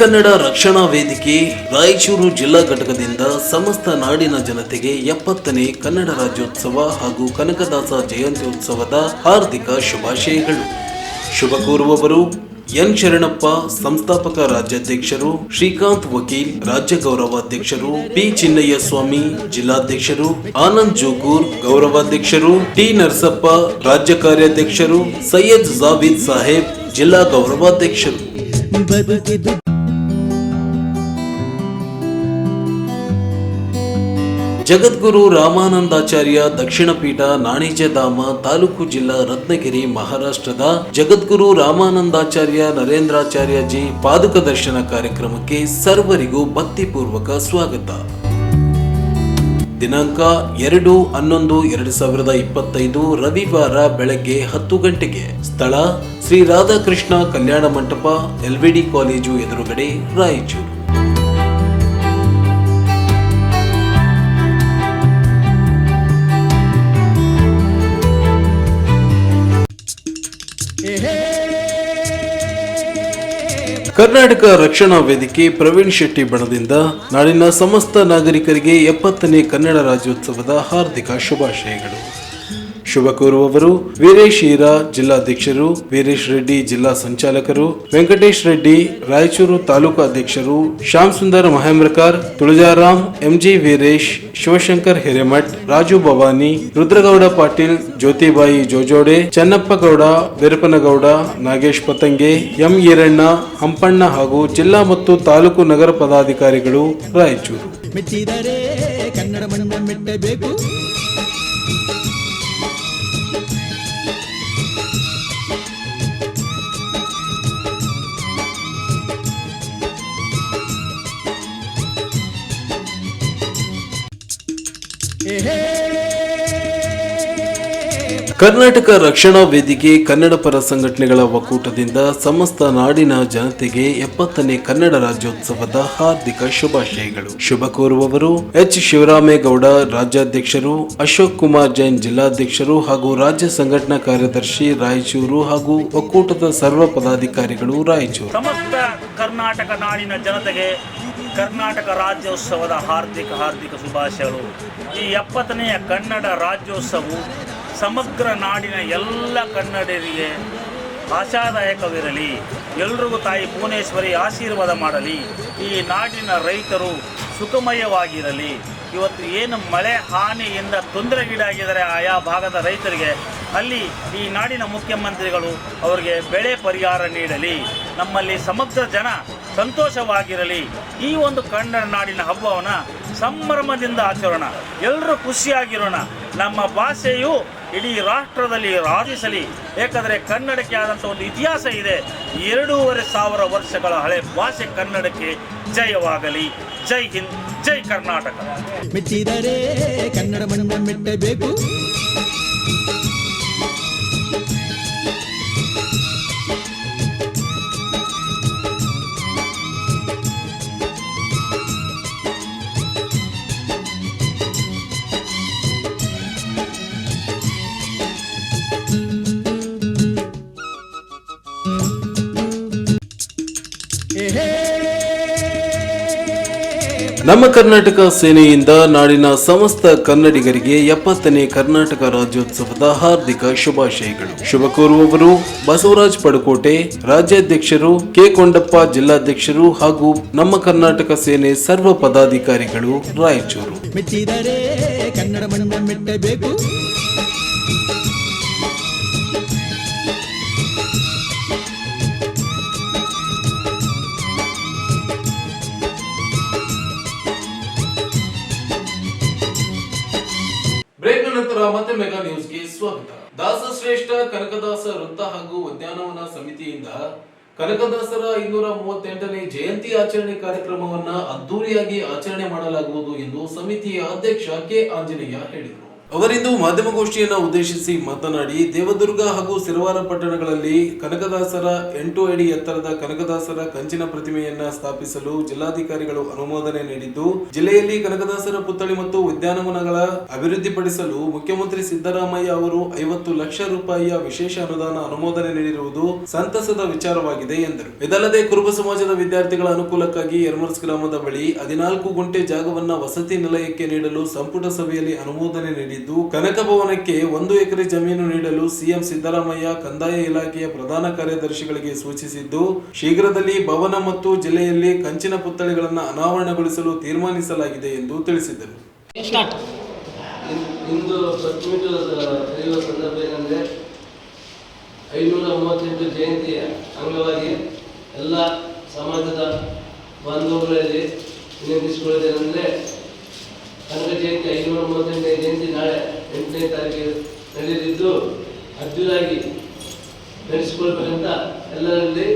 ಕನ್ನಡ ರಕ್ಷಣಾ ವೇದಿಕೆ ರಾಯಚೂರು ಜಿಲ್ಲಾ ಘಟಕದಿಂದ ಸಮಸ್ತ ನಾಡಿನ ಜನತೆಗೆ ಎಪ್ಪತ್ತನೇ ಕನ್ನಡ ರಾಜ್ಯೋತ್ಸವ ಹಾಗೂ ಕನಕದಾಸ ಉತ್ಸವದ ಹಾರ್ದಿಕ ಶುಭಾಶಯಗಳು. ಶುಭ ಕೋರುವವರು ಎನ್ ಶರಣಪ್ಪ, ಸಂಸ್ಥಾಪಕ ರಾಜ್ಯಾಧ್ಯಕ್ಷರು, ಶ್ರೀಕಾಂತ್ ವಕೀಲ್, ರಾಜ್ಯ ಗೌರವಾಧ್ಯಕ್ಷರು ಪಿ ಚಿನ್ನಯ್ಯ ಸ್ವಾಮಿ ಜಿಲ್ಲಾಧ್ಯಕ್ಷರು, ಆನಂದ್ ಜೋಗೂರ್, ಗೌರವಾಧ್ಯಕ್ಷರು, ಟಿ ನರಸಪ್ಪ, ರಾಜ್ಯ ಕಾರ್ಯಾಧ್ಯಕ್ಷರು, ಸೈಯದ್ ಜಾವೀದ್ ಸಾಹೇಬ್, ಜಿಲ್ಲಾ ಗೌರವಾಧ್ಯಕ್ಷರು. ಜಗದ್ಗುರು ರಾಮಾನಂದಾಚಾರ್ಯ ದಕ್ಷಿಣ ಪೀಠ ನಾಣಿಜಧಾಮ ತಾಲೂಕು ಜಿಲ್ಲಾ ರತ್ನಗಿರಿ ಮಹಾರಾಷ್ಟ್ರದ ಜಗದ್ಗುರು ರಾಮಾನಂದಾಚಾರ್ಯ ನರೇಂದ್ರಾಚಾರ್ಯಜಿ ಪಾದುಕ ದರ್ಶನ ಕಾರ್ಯಕ್ರಮಕ್ಕೆ ಸರ್ವರಿಗೂ ಭಕ್ತಿಪೂರ್ವಕ ಸ್ವಾಗತ. ದಿನಾಂಕ ಎರಡು ಹನ್ನೊಂದು ಎರಡು ಸಾವಿರದ ಇಪ್ಪತ್ತೈದು ರವಿವಾರ ಬೆಳಗ್ಗೆ ಹತ್ತು ಗಂಟೆಗೆ. ಸ್ಥಳ ಶ್ರೀ ರಾಧಾಕೃಷ್ಣ ಕಲ್ಯಾಣ ಮಂಟಪ ಎಲ್ವಿಡಿ ಕಾಲೇಜು ಎದುರುಗಡೆ ರಾಯಚೂರು. ಕರ್ನಾಟಕ ರಕ್ಷಣಾ ವೇದಿಕೆ ಪ್ರವೀಣ್ ಶೆಟ್ಟಿ ಬಣದಿಂದ ನಾಡಿನ ಸಮಸ್ತ ನಾಗರಿಕರಿಗೆ ಎಪ್ಪತ್ತನೇ ಕನ್ನಡ ರಾಜ್ಯೋತ್ಸವದ ಹಾರ್ದಿಕ ಶುಭಾಶಯಗಳು. ಶುಭ ಕೋರುವವರು ವೀರೇಶ್ ಈರಾ ಜಿಲ್ಲಾಧ್ಯಕ್ಷರು, ವೀರೇಶ್ ರೆಡ್ಡಿ ಜಿಲ್ಲಾ ಸಂಚಾಲಕರು, ವೆಂಕಟೇಶ್ ರೆಡ್ಡಿ ರಾಯಚೂರು ತಾಲೂಕು ಅಧ್ಯಕ್ಷರು, ಶ್ಯಾಮ್ ಸುಂದರ್ ಮಹೇಂದ್ರಕರ್, ತುಳಜಾರಾಮ್, ಎಂಜಿ ವೀರೇಶ್, ಶಿವಶಂಕರ್ ಹಿರೇಮಠ್, ರಾಜು ಭವಾನಿ, ರುದ್ರಗೌಡ ಪಾಟೀಲ್, ಜ್ಯೋತಿಬಾಯಿ ಜೋಜೋಡೆ ಚನ್ನಪ್ಪ ಗೌಡ ವೀರಪ್ಪನಗೌಡ ನಾಗೇಶ್ ಪತಂಗೆ, ಎಂ ಈರಣ್ಣ, ಹಂಪಣ್ಣ ಹಾಗೂ ಜಿಲ್ಲಾ ಮತ್ತು ತಾಲೂಕು ನಗರ ಪದಾಧಿಕಾರಿಗಳು ರಾಯಚೂರು. ಮೆಚ್ಚಿದರೆ ಕನ್ನಡ ಮಣ್ಣ ಮೆಟ್ಟಬೇಕು. ಕರ್ನಾಟಕ ರಕ್ಷಣಾ ವೇದಿಕೆ ಕನ್ನಡ ಪರ ಸಂಘಟನೆಗಳ ಒಕ್ಕೂಟದಿಂದ ಸಮಸ್ತ ನಾಡಿನ ಜನತೆಗೆ ಎಪ್ಪತ್ತನೇ ಕನ್ನಡ ರಾಜ್ಯೋತ್ಸವದ ಹಾರ್ದಿಕ ಶುಭಾಶಯಗಳು. ಶುಭ ಕೋರುವವರು ಎಚ್. ಶಿವರಾಮೇಗೌಡ, ರಾಜ್ಯಾಧ್ಯಕ್ಷರು ಅಶೋಕ್ ಕುಮಾರ್ ಜೈನ್, ಜಿಲ್ಲಾಧ್ಯಕ್ಷರು ಹಾಗೂ ರಾಜ್ಯ ಸಂಘಟನಾ ಕಾರ್ಯದರ್ಶಿ ರಾಯಚೂರು ಹಾಗೂ ಒಕ್ಕೂಟದ ಸರ್ವ ಪದಾಧಿಕಾರಿಗಳು ರಾಯಚೂರು. ಸಮಸ್ತ ಕರ್ನಾಟಕ ನಾಡಿನ ಜನತೆಗೆ ಕರ್ನಾಟಕ ರಾಜ್ಯೋತ್ಸವದ ಹಾರ್ದಿಕ ಹಾರ್ದಿಕ ಶುಭಾಶಯಗಳು. ಈ ಎಪ್ಪತ್ತನೆಯ ಕನ್ನಡ ರಾಜ್ಯೋತ್ಸವವು ಸಮಗ್ರ ನಾಡಿನ ಎಲ್ಲ ಕನ್ನಡಿಗರಿಗೆ ಆಶಾದಾಯಕವಿರಲಿ ಎಲ್ರಿಗೂ ತಾಯಿ ಭುವನೇಶ್ವರಿ ಆಶೀರ್ವಾದ ಮಾಡಲಿ, ಈ ನಾಡಿನ ರೈತರು ಸುಖಮಯವಾಗಿರಲಿ. ಇವತ್ತು ಏನು ಮಳೆ ಹಾನಿಯಿಂದ ತೊಂದರೆಗೀಡಾಗಿದ್ದಾರೆ ಆಯಾ ಭಾಗದ ರೈತರಿಗೆ, ಅಲ್ಲಿ ಈ ನಾಡಿನ ಮುಖ್ಯಮಂತ್ರಿಗಳು ಅವರಿಗೆ ಬೆಳೆ ಪರಿಹಾರ ನೀಡಲಿ. ನಮ್ಮಲ್ಲಿ ಸಮಗ್ರ ಜನ ಸಂತೋಷವಾಗಿರಲಿ. ಈ ಒಂದು ಕನ್ನಡ ನಾಡಿನ ಹಬ್ಬವನ್ನು ಸಂಭ್ರಮದಿಂದ ಆಚರೋಣ. ಎಲ್ಲರೂ ಖುಷಿಯಾಗಿರೋಣ. ನಮ್ಮ ಭಾಷೆಯು ಇಡೀ ರಾಷ್ಟ್ರದಲ್ಲಿ ರಾಜಿಸಲಿ ಏಕೆಂದರೆ ಕನ್ನಡಕ್ಕೆ ಆದಂಥ ಒಂದು ಇತಿಹಾಸ ಇದೆ. ಎರಡೂವರೆ ಸಾವಿರ ವರ್ಷಗಳ ಹಳೆ ಭಾಷೆ ಕನ್ನಡಕ್ಕೆ ಜಯವಾಗಲಿ. ಜೈ ಹಿಂದ್, ಜೈ ಕರ್ನಾಟಕ. ಮೆಚ್ಚಿದರೆ ಕನ್ನಡ ಮಣ್ಣ ಮೆಟ್ಟಬೇಕು. ನಮ್ಮ ಕರ್ನಾಟಕ ಸೇನೆಯಿಂದ ನಾಡಿನ ಸಮಸ್ತ ಕನ್ನಡಿಗರಿಗೆ ಎಪ್ಪತ್ತನೇ ಕರ್ನಾಟಕ ರಾಜ್ಯೋತ್ಸವದ ಹಾರ್ದಿಕ ಶುಭಾಶಯಗಳು. ಶುಭ ಕೋರುವವರು ಬಸವರಾಜ್ ಪಡುಕೋಟೆ, ರಾಜ್ಯಾಧ್ಯಕ್ಷರು ಕೆ ಕೊಂಡಪ್ಪ, ಜಿಲ್ಲಾಧ್ಯಕ್ಷರು ಹಾಗೂ ನಮ್ಮ ಕರ್ನಾಟಕ ಸೇನೆ ಸರ್ವ ಪದಾಧಿಕಾರಿಗಳು ರಾಯಚೂರು. ಸ್ವಾಗತ. ದಾಸಶ್ರೇಷ್ಠ ಕನಕದಾಸ ವೃತ್ತ ಹಾಗೂ ಉದ್ಯಾನವನ ಸಮಿತಿಯಿಂದ ಕನಕದಾಸರ ಐನೂರ ಮೂವತ್ತೆಂಟನೇ ಜಯಂತಿ ಆಚರಣೆ ಕಾರ್ಯಕ್ರಮವನ್ನ ಅದ್ದೂರಿಯಾಗಿ ಆಚರಣೆ ಮಾಡಲಾಗುವುದು ಎಂದು ಸಮಿತಿಯ ಅಧ್ಯಕ್ಷ ಕೆ. ಆಂಜನೇಯ ಹೇಳಿದರು. ಅವರಿಂದು ಮಾಧ್ಯಮಗೋಷ್ಠಿಯನ್ನು ಉದ್ದೇಶಿಸಿ ಮಾತನಾಡಿ ದೇವದುರ್ಗ ಹಾಗೂ ಸಿರವಾರ ಪಟ್ಟಣಗಳಲ್ಲಿ ಕನಕದಾಸರ ಎಂಟು ಅಡಿ ಎತ್ತರದ ಕನಕದಾಸರ ಕಂಚಿನ ಪ್ರತಿಮೆಯನ್ನ ಸ್ಥಾಪಿಸಲು ಜಿಲ್ಲಾಧಿಕಾರಿಗಳು ಅನುಮೋದನೆ ನೀಡಿದ್ದು, ಜಿಲ್ಲೆಯಲ್ಲಿ ಕನಕದಾಸರ ಪುತ್ಥಳಿ ಮತ್ತು ಉದ್ಯಾನವನಗಳ ಅಭಿವೃದ್ಧಿಪಡಿಸಲು ಮುಖ್ಯಮಂತ್ರಿ ಸಿದ್ದರಾಮಯ್ಯ ಅವರು ಐವತ್ತು ಲಕ್ಷ ರೂಪಾಯಿಯ ವಿಶೇಷ ಅನುದಾನ ಅನುಮೋದನೆ ನೀಡಿರುವುದು ಸಂತಸದ ವಿಚಾರವಾಗಿದೆ ಎಂದರು. ಇದಲ್ಲದೆ ಕುರುಬ ಸಮಾಜದ ವಿದ್ಯಾರ್ಥಿಗಳ ಅನುಕೂಲಕ್ಕಾಗಿ ಯರ್ಮರ್ಸ್ ಗ್ರಾಮದ ಬಳಿ ಹದಿನಾಲ್ಕು ಗುಂಟೆ ಜಾಗವನ್ನು ವಸತಿ ನಿಲಯಕ್ಕೆ ನೀಡಲು ಸಂಪುಟ ಸಭೆಯಲ್ಲಿ ಅನುಮೋದನೆ ನೀಡಿದ್ದು ಕನಕ ಭವನಕ್ಕೆ ಒಂದು ಎಕರೆ ಜಮೀನು ನೀಡಲು ಸಿಎಂ ಸಿದ್ದರಾಮಯ್ಯ ಕಂದಾಯ ಇಲಾಖೆಯ ಪ್ರಧಾನ ಕಾರ್ಯದರ್ಶಿಗಳಿಗೆ ಸೂಚಿಸಿದ್ದು ಶೀಘ್ರದಲ್ಲಿ ಭವನ ಮತ್ತು ಜಿಲ್ಲೆಯಲ್ಲಿ ಕಂಚಿನ ಪುತ್ಥಳಿಗಳನ್ನು ಅನಾವರಣಗೊಳಿಸಲು ತೀರ್ಮಾನಿಸಲಾಗಿದೆ ಎಂದು ತಿಳಿಸಿದರು. ಇನ್- ಇಂದು ಸಂದರ್ಭ ಏನಂದರೆ ಐನೂರ ಮೂವತ್ತೆಂಟು ಜಯಂತಿಯ ಅಂಗವಾಗಿ ಎಲ್ಲ ಸಮಾಜದ ಬಾಂಧವಗಳಲ್ಲಿ ವಿನಂತಿಸಿಕೊಳ್ಳುವುದೇನೆಂದರೆ ಕನಕ ಜಯಂತಿ ಐನೂರ ಮೂವತ್ತೆಂಟನೇ ಜಯಂತಿ ನಾಳೆ ಎಂಟನೇ ತಾರೀಕಿಗೆ ನಡೆಯಲಿದ್ದು ಅದ್ದೂರಾಗಿ ನಡೆಸಿಕೊಳ್ಬೇಕಂತ ಎಲ್ಲರಲ್ಲಿ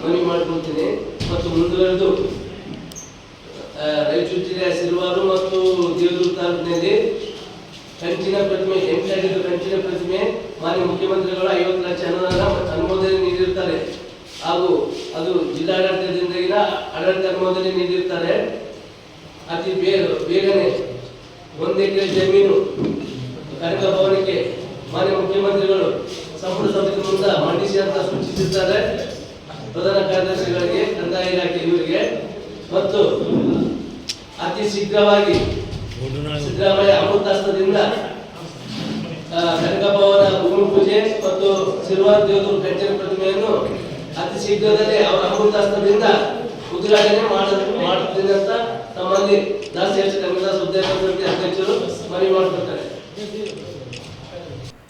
ಮನವಿ ಮಾಡ್ಕೊಳ್ತೀನಿ. ಮತ್ತು ಮುಂದುವರೆದು ರಾಯಚೂರು ಜಿಲ್ಲೆಯ ಸಿರುವಾರು ಮತ್ತು ದೇವದುರ್ಗ ತಾಲೂಕಿನಲ್ಲಿ ಕಂಚಿನ ಪ್ರತಿಮೆ ಎಂಟಾಗಿದ್ದು ಕಂಚಿನ ಪ್ರತಿಮೆ, ಮಾನ್ಯ ಮುಖ್ಯಮಂತ್ರಿಗಳು ಐವತ್ತು ಲಕ್ಷ ಅನುದಾನ ಅನುಮೋದನೆ ನೀಡಿರ್ತಾರೆ ಹಾಗೂ ಅದು ಜಿಲ್ಲಾಡಳಿತದಿಂದ ಆಡಳಿತ ಅನುಮೋದನೆ ನೀಡಿರ್ತಾರೆ ಅತಿ ಬೇಗ, ಬೇಗನೆ ಒಂದು ಎಕರೆ ಜಮೀನು ಕನಕ ಭವನಕ್ಕೆ ಮಾನ್ಯ ಮುಖ್ಯಮಂತ್ರಿಗಳು ಸಂಪುಟ ಸಮಿತಿ ಮಂಡಿಸಿ ಅಂತ ಸೂಚಿಸಿದ್ದಾರೆ. ಪ್ರಧಾನ ಕಾರ್ಯದರ್ಶಿಗಳಿಗೆ, ಕಂದಾಯ ಇಲಾಖೆ ಇವರಿಗೆ. ಮತ್ತು ಅತಿ ಶೀಘ್ರವಾಗಿ ಸಿದ್ದರಾಮಯ್ಯ ಅಮೃತಾಸ್ತ್ರದಿಂದ ಕನಕ ಭವನ ಭೂಮಿ ಪೂಜೆ ಮತ್ತು ಸಿರುವಾರ ದೇವರು ಕಂಚಿನ ಪ್ರತಿಮೆಯನ್ನು ಅತಿ ಶೀಘ್ರದಲ್ಲೇ ಅವರ ಅಮೃತಾಸ್ತ್ರದಿಂದ ಉದ್ಘಾಟನೆ ಮಾಡ ಮಾಡುತ್ತೇನೆ ಅಂತ ತಮ್ಮಲ್ಲಿ ದಾಸಿ ಹೆಚ್ಚು ಕನ್ನಡ ಉದ್ಯೋಗ ಅಧ್ಯಕ್ಷರು ಮನವಿ ಮಾಡಿಕೊಡ್ತಾರೆ.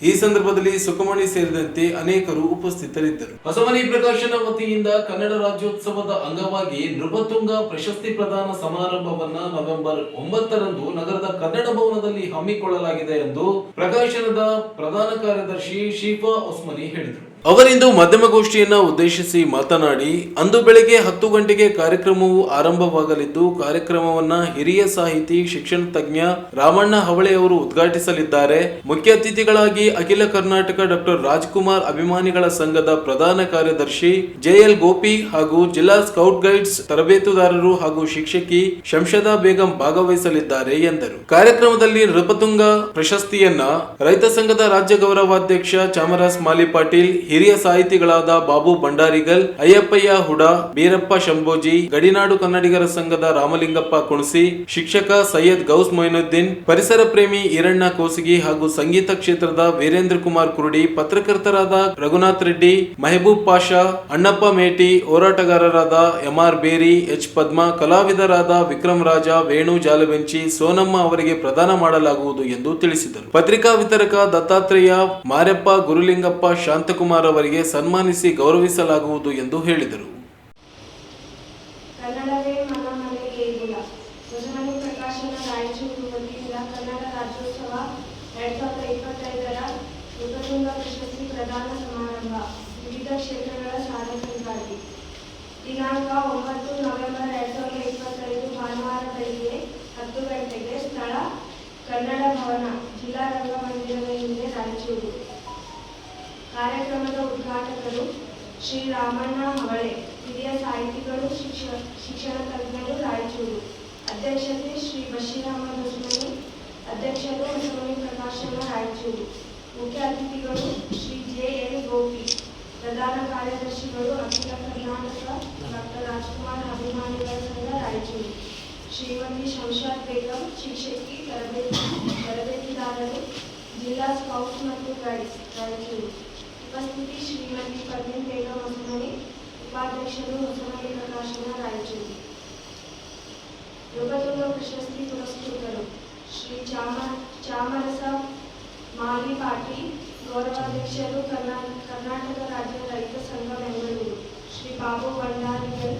ಈ ಸಂದರ್ಭದಲ್ಲಿ ಸುಖಮಣಿ ಸೇರಿದಂತೆ ಅನೇಕರು ಉಪಸ್ಥಿತರಿದ್ದರು. ಹೊಸಮನಿ ಪ್ರಕಾಶನ ವತಿಯಿಂದ ಕನ್ನಡ ರಾಜ್ಯೋತ್ಸವದ ಅಂಗವಾಗಿ ನೃಪತುಂಗ ಪ್ರಶಸ್ತಿ ಪ್ರದಾನ ಸಮಾರಂಭವನ್ನ ನವೆಂಬರ್ ಒಂಬತ್ತರಂದು ನಗರದ ಕನ್ನಡ ಭವನದಲ್ಲಿ ಹಮ್ಮಿಕೊಳ್ಳಲಾಗಿದೆ ಎಂದು ಪ್ರಕಾಶನದ ಪ್ರಧಾನ ಕಾರ್ಯದರ್ಶಿ ಶೀಫಾ ಒಸ್ಮನಿ ಹೇಳಿದರು. ಅವರಿಂದು ಮಾಧ್ಯಮಗೋಷ್ಠಿಯನ್ನ ಉದ್ದೇಶಿಸಿ ಮಾತನಾಡಿ, ಅಂದು ಬೆಳಗ್ಗೆ ಹತ್ತು ಗಂಟೆಗೆ ಕಾರ್ಯಕ್ರಮವು ಆರಂಭವಾಗಲಿದ್ದು, ಕಾರ್ಯಕ್ರಮವನ್ನ ಹಿರಿಯ ಸಾಹಿತಿ, ಶಿಕ್ಷಣ ತಜ್ಞ ರಾಮಣ್ಣ ಹವಳೆ ಅವರು ಉದ್ಘಾಟಿಸಲಿದ್ದಾರೆ. ಮುಖ್ಯ ಅತಿಥಿಗಳಾಗಿ ಅಖಿಲ ಕರ್ನಾಟಕ ಡಾಕ್ಟರ್ ರಾಜ್ಕುಮಾರ್ ಅಭಿಮಾನಿಗಳ ಸಂಘದ ಪ್ರಧಾನ ಕಾರ್ಯದರ್ಶಿ ಜೆಎಲ್ ಗೋಪಿ ಹಾಗೂ ಜಿಲ್ಲಾ ಸ್ಕೌಟ್ ಗೈಡ್ಸ್ ತರಬೇತುದಾರರು ಹಾಗೂ ಶಿಕ್ಷಕಿ ಶಂಶದಾ ಬೇಗಂ ಭಾಗವಹಿಸಲಿದ್ದಾರೆ ಎಂದರು. ಕಾರ್ಯಕ್ರಮದಲ್ಲಿ ನೃಪತುಂಗ ಪ್ರಶಸ್ತಿಯನ್ನ ರೈತ ಸಂಘದ ರಾಜ್ಯ ಗೌರವಾಧ್ಯಕ್ಷ ಚಾಮರಾಸ್ ಮಾಲಿ ಪಾಟೀಲ್ ಹಿರಿಯ ಸಾಹಿತಿಗಳಾದ ಬಾಬು ಭಂಡಾರಿಗಲ್, ಅಯ್ಯಪ್ಪಯ್ಯ ಹುಡ, ಬೀರಪ್ಪ ಶಂಭೋಜಿ, ಗಡಿನಾಡು ಕನ್ನಡಿಗರ ಸಂಘದ ರಾಮಲಿಂಗಪ್ಪ ಕುಣಸಿ, ಶಿಕ್ಷಕ ಸೈಯದ್ ಗೌಸ್ ಮೊಯಿನುದ್ದೀನ್, ಪರಿಸರ ಪ್ರೇಮಿ ಈರಣ್ಣ ಕೋಸಗಿ ಹಾಗೂ ಸಂಗೀತ ಕ್ಷೇತ್ರದ ವೀರೇಂದ್ರ ಕುಮಾರ್ ಕುರುಡಿ, ಪತ್ರಕರ್ತರಾದ ರಘುನಾಥ್ ರೆಡ್ಡಿ, ಮೆಹಬೂಬ್ ಪಾಷಾ, ಅಣ್ಣಪ್ಪ ಮೇಟಿ, ಹೋರಾಟಗಾರರಾದ ಎಂಆರ್ ಬೇರಿ, ಎಚ್ ಪದ್ಮ, ಕಲಾವಿದರಾದ ವಿಕ್ರಮ್ ರಾಜ, ವೇಣು ಜಾಲಬೆಂಚಿ, ಸೋನಮ್ಮ ಅವರಿಗೆ ಪ್ರದಾನ ಮಾಡಲಾಗುವುದು ಎಂದು ತಿಳಿಸಿದರು. ಪತ್ರಿಕಾ ವಿತರಕ ದತ್ತಾತ್ರೇಯ ಮಾರ್ಯಪ್ಪ ಗುರುಲಿಂಗಪ್ಪ, ಶಾಂತಕುಮಾರ್ ಅವರಿಗೆ ಸನ್ಮಾನಿಸಿ ಗೌರವಿಸಲಾಗುವುದು ಎಂದು ಹೇಳಿದರು ಕನ್ನಡವೇ ಮನ ಮನೆಗೆ ಗುಣ ಹೊಸಮನೆ ಪ್ರಕಾಶನ ರಾಯಚೂರು ವತಿಯಿಂದ ಕನ್ನಡ ರಾಜ್ಯೋತ್ಸವ ಎರಡ್ ಸಾವಿರದ ಇಪ್ಪತ್ತೈದರ ಮೃಗತುಂಗ ಪ್ರಶಸ್ತಿ ಪ್ರದಾನ ಸಮಾರಂಭ ವಿವಿಧ ಕ್ಷೇತ್ರಗಳ ಸಾಧಕರಿಗಾಗಿ ದಿನಾಂಕ ಒಂಬತ್ತು ನವೆಂಬರ್ ಎರಡ್ ಸಾವಿರದ ಇಪ್ಪತ್ತೈದು ಭಾನುವಾರ ಬೆಳಿಗ್ಗೆ ಹತ್ತು ಗಂಟೆಗೆ ಸ್ಥಳ ಕನ್ನಡ ಭವನ ಜಿಲ್ಲಾ ರಂಗಮಂದಿರದ ಹಿಂದೆ ರಾಯಚೂರು ಕಾರ್ಯಕ್ರಮದ ಉದ್ಘಾಟಕರು ಶ್ರೀ ರಾಮಣ್ಣ ಹವಳೆ ಹಿರಿಯ ಸಾಹಿತಿಗಳು ಶಿಕ್ಷ ಶಿಕ್ಷಣ ತಜ್ಞರು ರಾಯಚೂರು ಅಧ್ಯಕ್ಷತೆ ಶ್ರೀ ಬಶೀರ್ ಅಹಮದ್ ಉಸ್ಮಾನಿ ಅಧ್ಯಕ್ಷರು ಹೊಸಮನಿ ಪ್ರಕಾಶನ ರಾಯಚೂರು ಮುಖ್ಯ ಅತಿಥಿಗಳು ಶ್ರೀ ಜೆ ಎಲ್ ಗೋಪಿ ಪ್ರಧಾನ ಕಾರ್ಯದರ್ಶಿಗಳು ಅಖಿಲ ಕರ್ನಾಟಕ ಡಾಕ್ಟರ್ ರಾಜ್ಕುಮಾರ್ ಅಭಿಮಾನಿಗಳ ಸಂಘ ರಾಯಚೂರು ಶ್ರೀಮತಿ ಶಂಷಾದ್ ಬೇಗಂ ಶಿಕ್ಷಕಿ ತರಬೇತಿ ತರಬೇತಿದಾರರು ಜಿಲ್ಲಾ ಸ್ಕೌಟ್ಸ್ ಮತ್ತು ಗೈಡ್ಸ್ ರಾಯಚೂರು ಉಪಸ್ಥಿತಿ ಶ್ರೀಮತಿ ಪರ್ವೀನ್ ಬೇಗಂ ಹೊಸಮನಿ ಉಪಾಧ್ಯಕ್ಷರು ಹೊಸಮನಿ ಪ್ರಕಾಶನ ರಾಯಚೂರು ಯೋಗತುಂಗ ಪ್ರಶಸ್ತಿ ಪುರಸ್ಕೃತರು ಶ್ರೀ ಚಾಮ ಚಾಮರಸ ಮಾಲಿ ಪಾಟೀಲ್ ಗೌರವಾಧ್ಯಕ್ಷರು ಕರ್ನಾ ಕರ್ನಾಟಕ ರಾಜ್ಯ ರೈತ ಸಂಘ ಬೆಂಗಳೂರು ಶ್ರೀ ಬಾಬು ಭಂಡಾರಿಗಲ್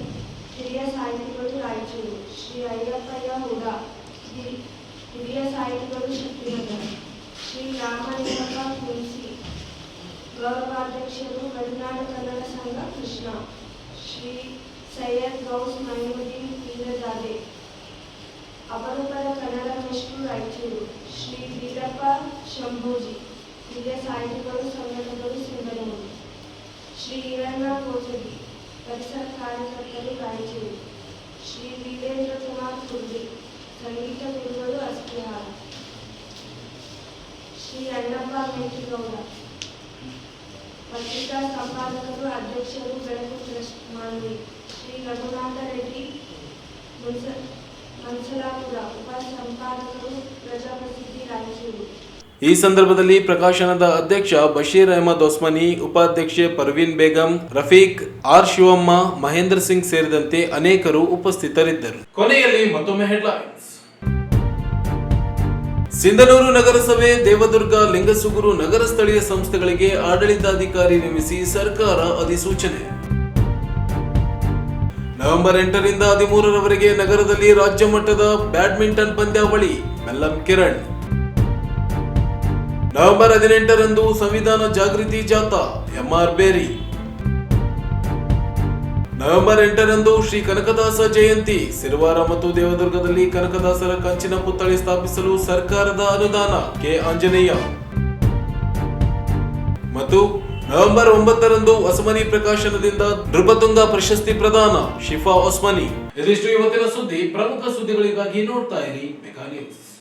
ಹಿರಿಯ ಸಾಹಿತಿಗಳು ರಾಯಚೂರು ಶ್ರೀ ಅಯ್ಯಪ್ಪಯ್ಯ ಹುಡಾ ಹಿರಿ- ಹಿರಿಯ ಸಾಹಿತಿಗಳು ಶಕ್ತಿನಗರ ಶ್ರೀ ರಾಮಲಿಂಗಪ್ಪ ಕುಂಸಿ ಗೌರವಾಧ್ಯಕ್ಷರು ಗಡಿನಾಡು ಕನ್ನಡ ಸಂಘ ಕೃಷ್ಣ ಶ್ರೀ ಸೈಯದ್ ಗೌಸ್ ಮೈನುದ್ದೀನ್ ಪೀರಜಾದೆ ಅಪರೂಪದ ಕನ್ನಡ ಮೆಷ್ಟು ರಾಯಚೂರು ಶ್ರೀ ವೀರಪ್ಪ ಶಂಭೋಜಿ ಹಿರಿಯ ಸಾಹಿತಿಗಳು ಸಂಘಟಕರು ಸಿಂಧನೂರು ಶ್ರೀ ಈರಣ್ಣ ಕೋಚಗಿ ಪರಿಸರ ಕಾರ್ಯಕರ್ತರು ರಾಯಚೂರು ಶ್ರೀ ವೀರೇಂದ್ರ ಕುಮಾರ್ ಕುರ್ಲಿ ಸಂಗೀತ ಗುರುಗಳು ಅಸ್ತಿಹಾರ ಶ್ರೀ ಅಣ್ಣಪ್ಪ ಮೇಟಿಗೌಡ ಪತ್ರಿಕಾ ಸಂಪಾದಕರು ಅಧ್ಯಕ್ಷರು ಬೆಳಕು ಟ್ರಸ್ಟ್ ಮಾನ್ವಿ ಶ್ರೀ ರಘುನಾಥ ರೆಡ್ಡಿ ಮುನ್ಸ- ಮನ್ಸಲಾಪುರ ಉಪ ಸಂಪಾದಕರು ಪ್ರಜಾಪ್ರಸಿದ್ಧಿ ರಾಯಚೂರು. ಈ ಸಂದರ್ಭದಲ್ಲಿ ಪ್ರಕಾಶನದ ಅಧ್ಯಕ್ಷ ಬಶೀರ್ ಅಹಮದ್ ಒಸ್ಮನಿ ಉಪಾಧ್ಯಕ್ಷೆ ಪರ್ವೀನ್ ಬೇಗಂ ರಫೀಕ್ ಆರ್ ಶಿವಮ್ಮ ಮಹೇಂದ್ರ ಸಿಂಗ್ ಸೇರಿದಂತೆ ಅನೇಕರು ಉಪಸ್ಥಿತರಿದ್ದರು. ಕೊನೆಯಲ್ಲಿ ಮತ್ತೊಮ್ಮೆ ಹೆಡ್ಲೈನ್ಸ್. ಸಿಂಧನೂರು ನಗರಸಭೆ, ದೇವದುರ್ಗ, ಲಿಂಗಸುಗುರು ನಗರ ಸ್ಥಳೀಯ ಸಂಸ್ಥೆಗಳಿಗೆ ಆಡಳಿತಾಧಿಕಾರಿ ನೇಮಿಸಿ ಸರ್ಕಾರ ಅಧಿಸೂಚನೆ. ನವೆಂಬರ್ ಎಂಟರಿಂದ ಹದಿಮೂರರವರೆಗೆ ನಗರದಲ್ಲಿ ರಾಜ್ಯ ಮಟ್ಟದ ಬ್ಯಾಡ್ಮಿಂಟನ್ ಪಂದ್ಯಾವಳಿ, ಮೆಲ್ಲಂ ಕಿರಣ್. ನವೆಂಬರ್ ಹದಿನೆಂಟರಂದು ಸಂವಿಧಾನ ಜಾಗೃತಿ ಜಾಥಾ, ಎಂಆರ್ ಬೇರಿ. ನವೆಂಬರ್ ಎಂಟರಂದು ಶ್ರೀ ಕನಕದಾಸ ಜಯಂತಿ. ಸಿರುವಾರ ಮತ್ತು ದೇವದುರ್ಗದಲ್ಲಿ ಕನಕದಾಸರ ಕಂಚಿನ ಪುತ್ಥಳಿ ಸ್ಥಾಪಿಸಲು ಸರ್ಕಾರದ ಅನುದಾನ. ಕೆ. ಆಂಜನೇಯ. ಮತ್ತು ನವೆಂಬರ್ ಒಂಬತ್ತರಂದು ಹೊಸಮನಿ ಪ್ರಕಾಶನದಿಂದ ನೃಪತುಂಗ ಪ್ರಶಸ್ತಿ ಪ್ರದಾನ. ಶಿಫಾ ಒಸ್ಮನಿ. ಇದಿಷ್ಟು ಇವತ್ತಿನ ಸುದ್ದಿ. ಪ್ರಮುಖ ಸುದ್ದಿಗಳಿಗಾಗಿ ನೋಡ್ತಾ ಇರಿ ಮೆಗಾ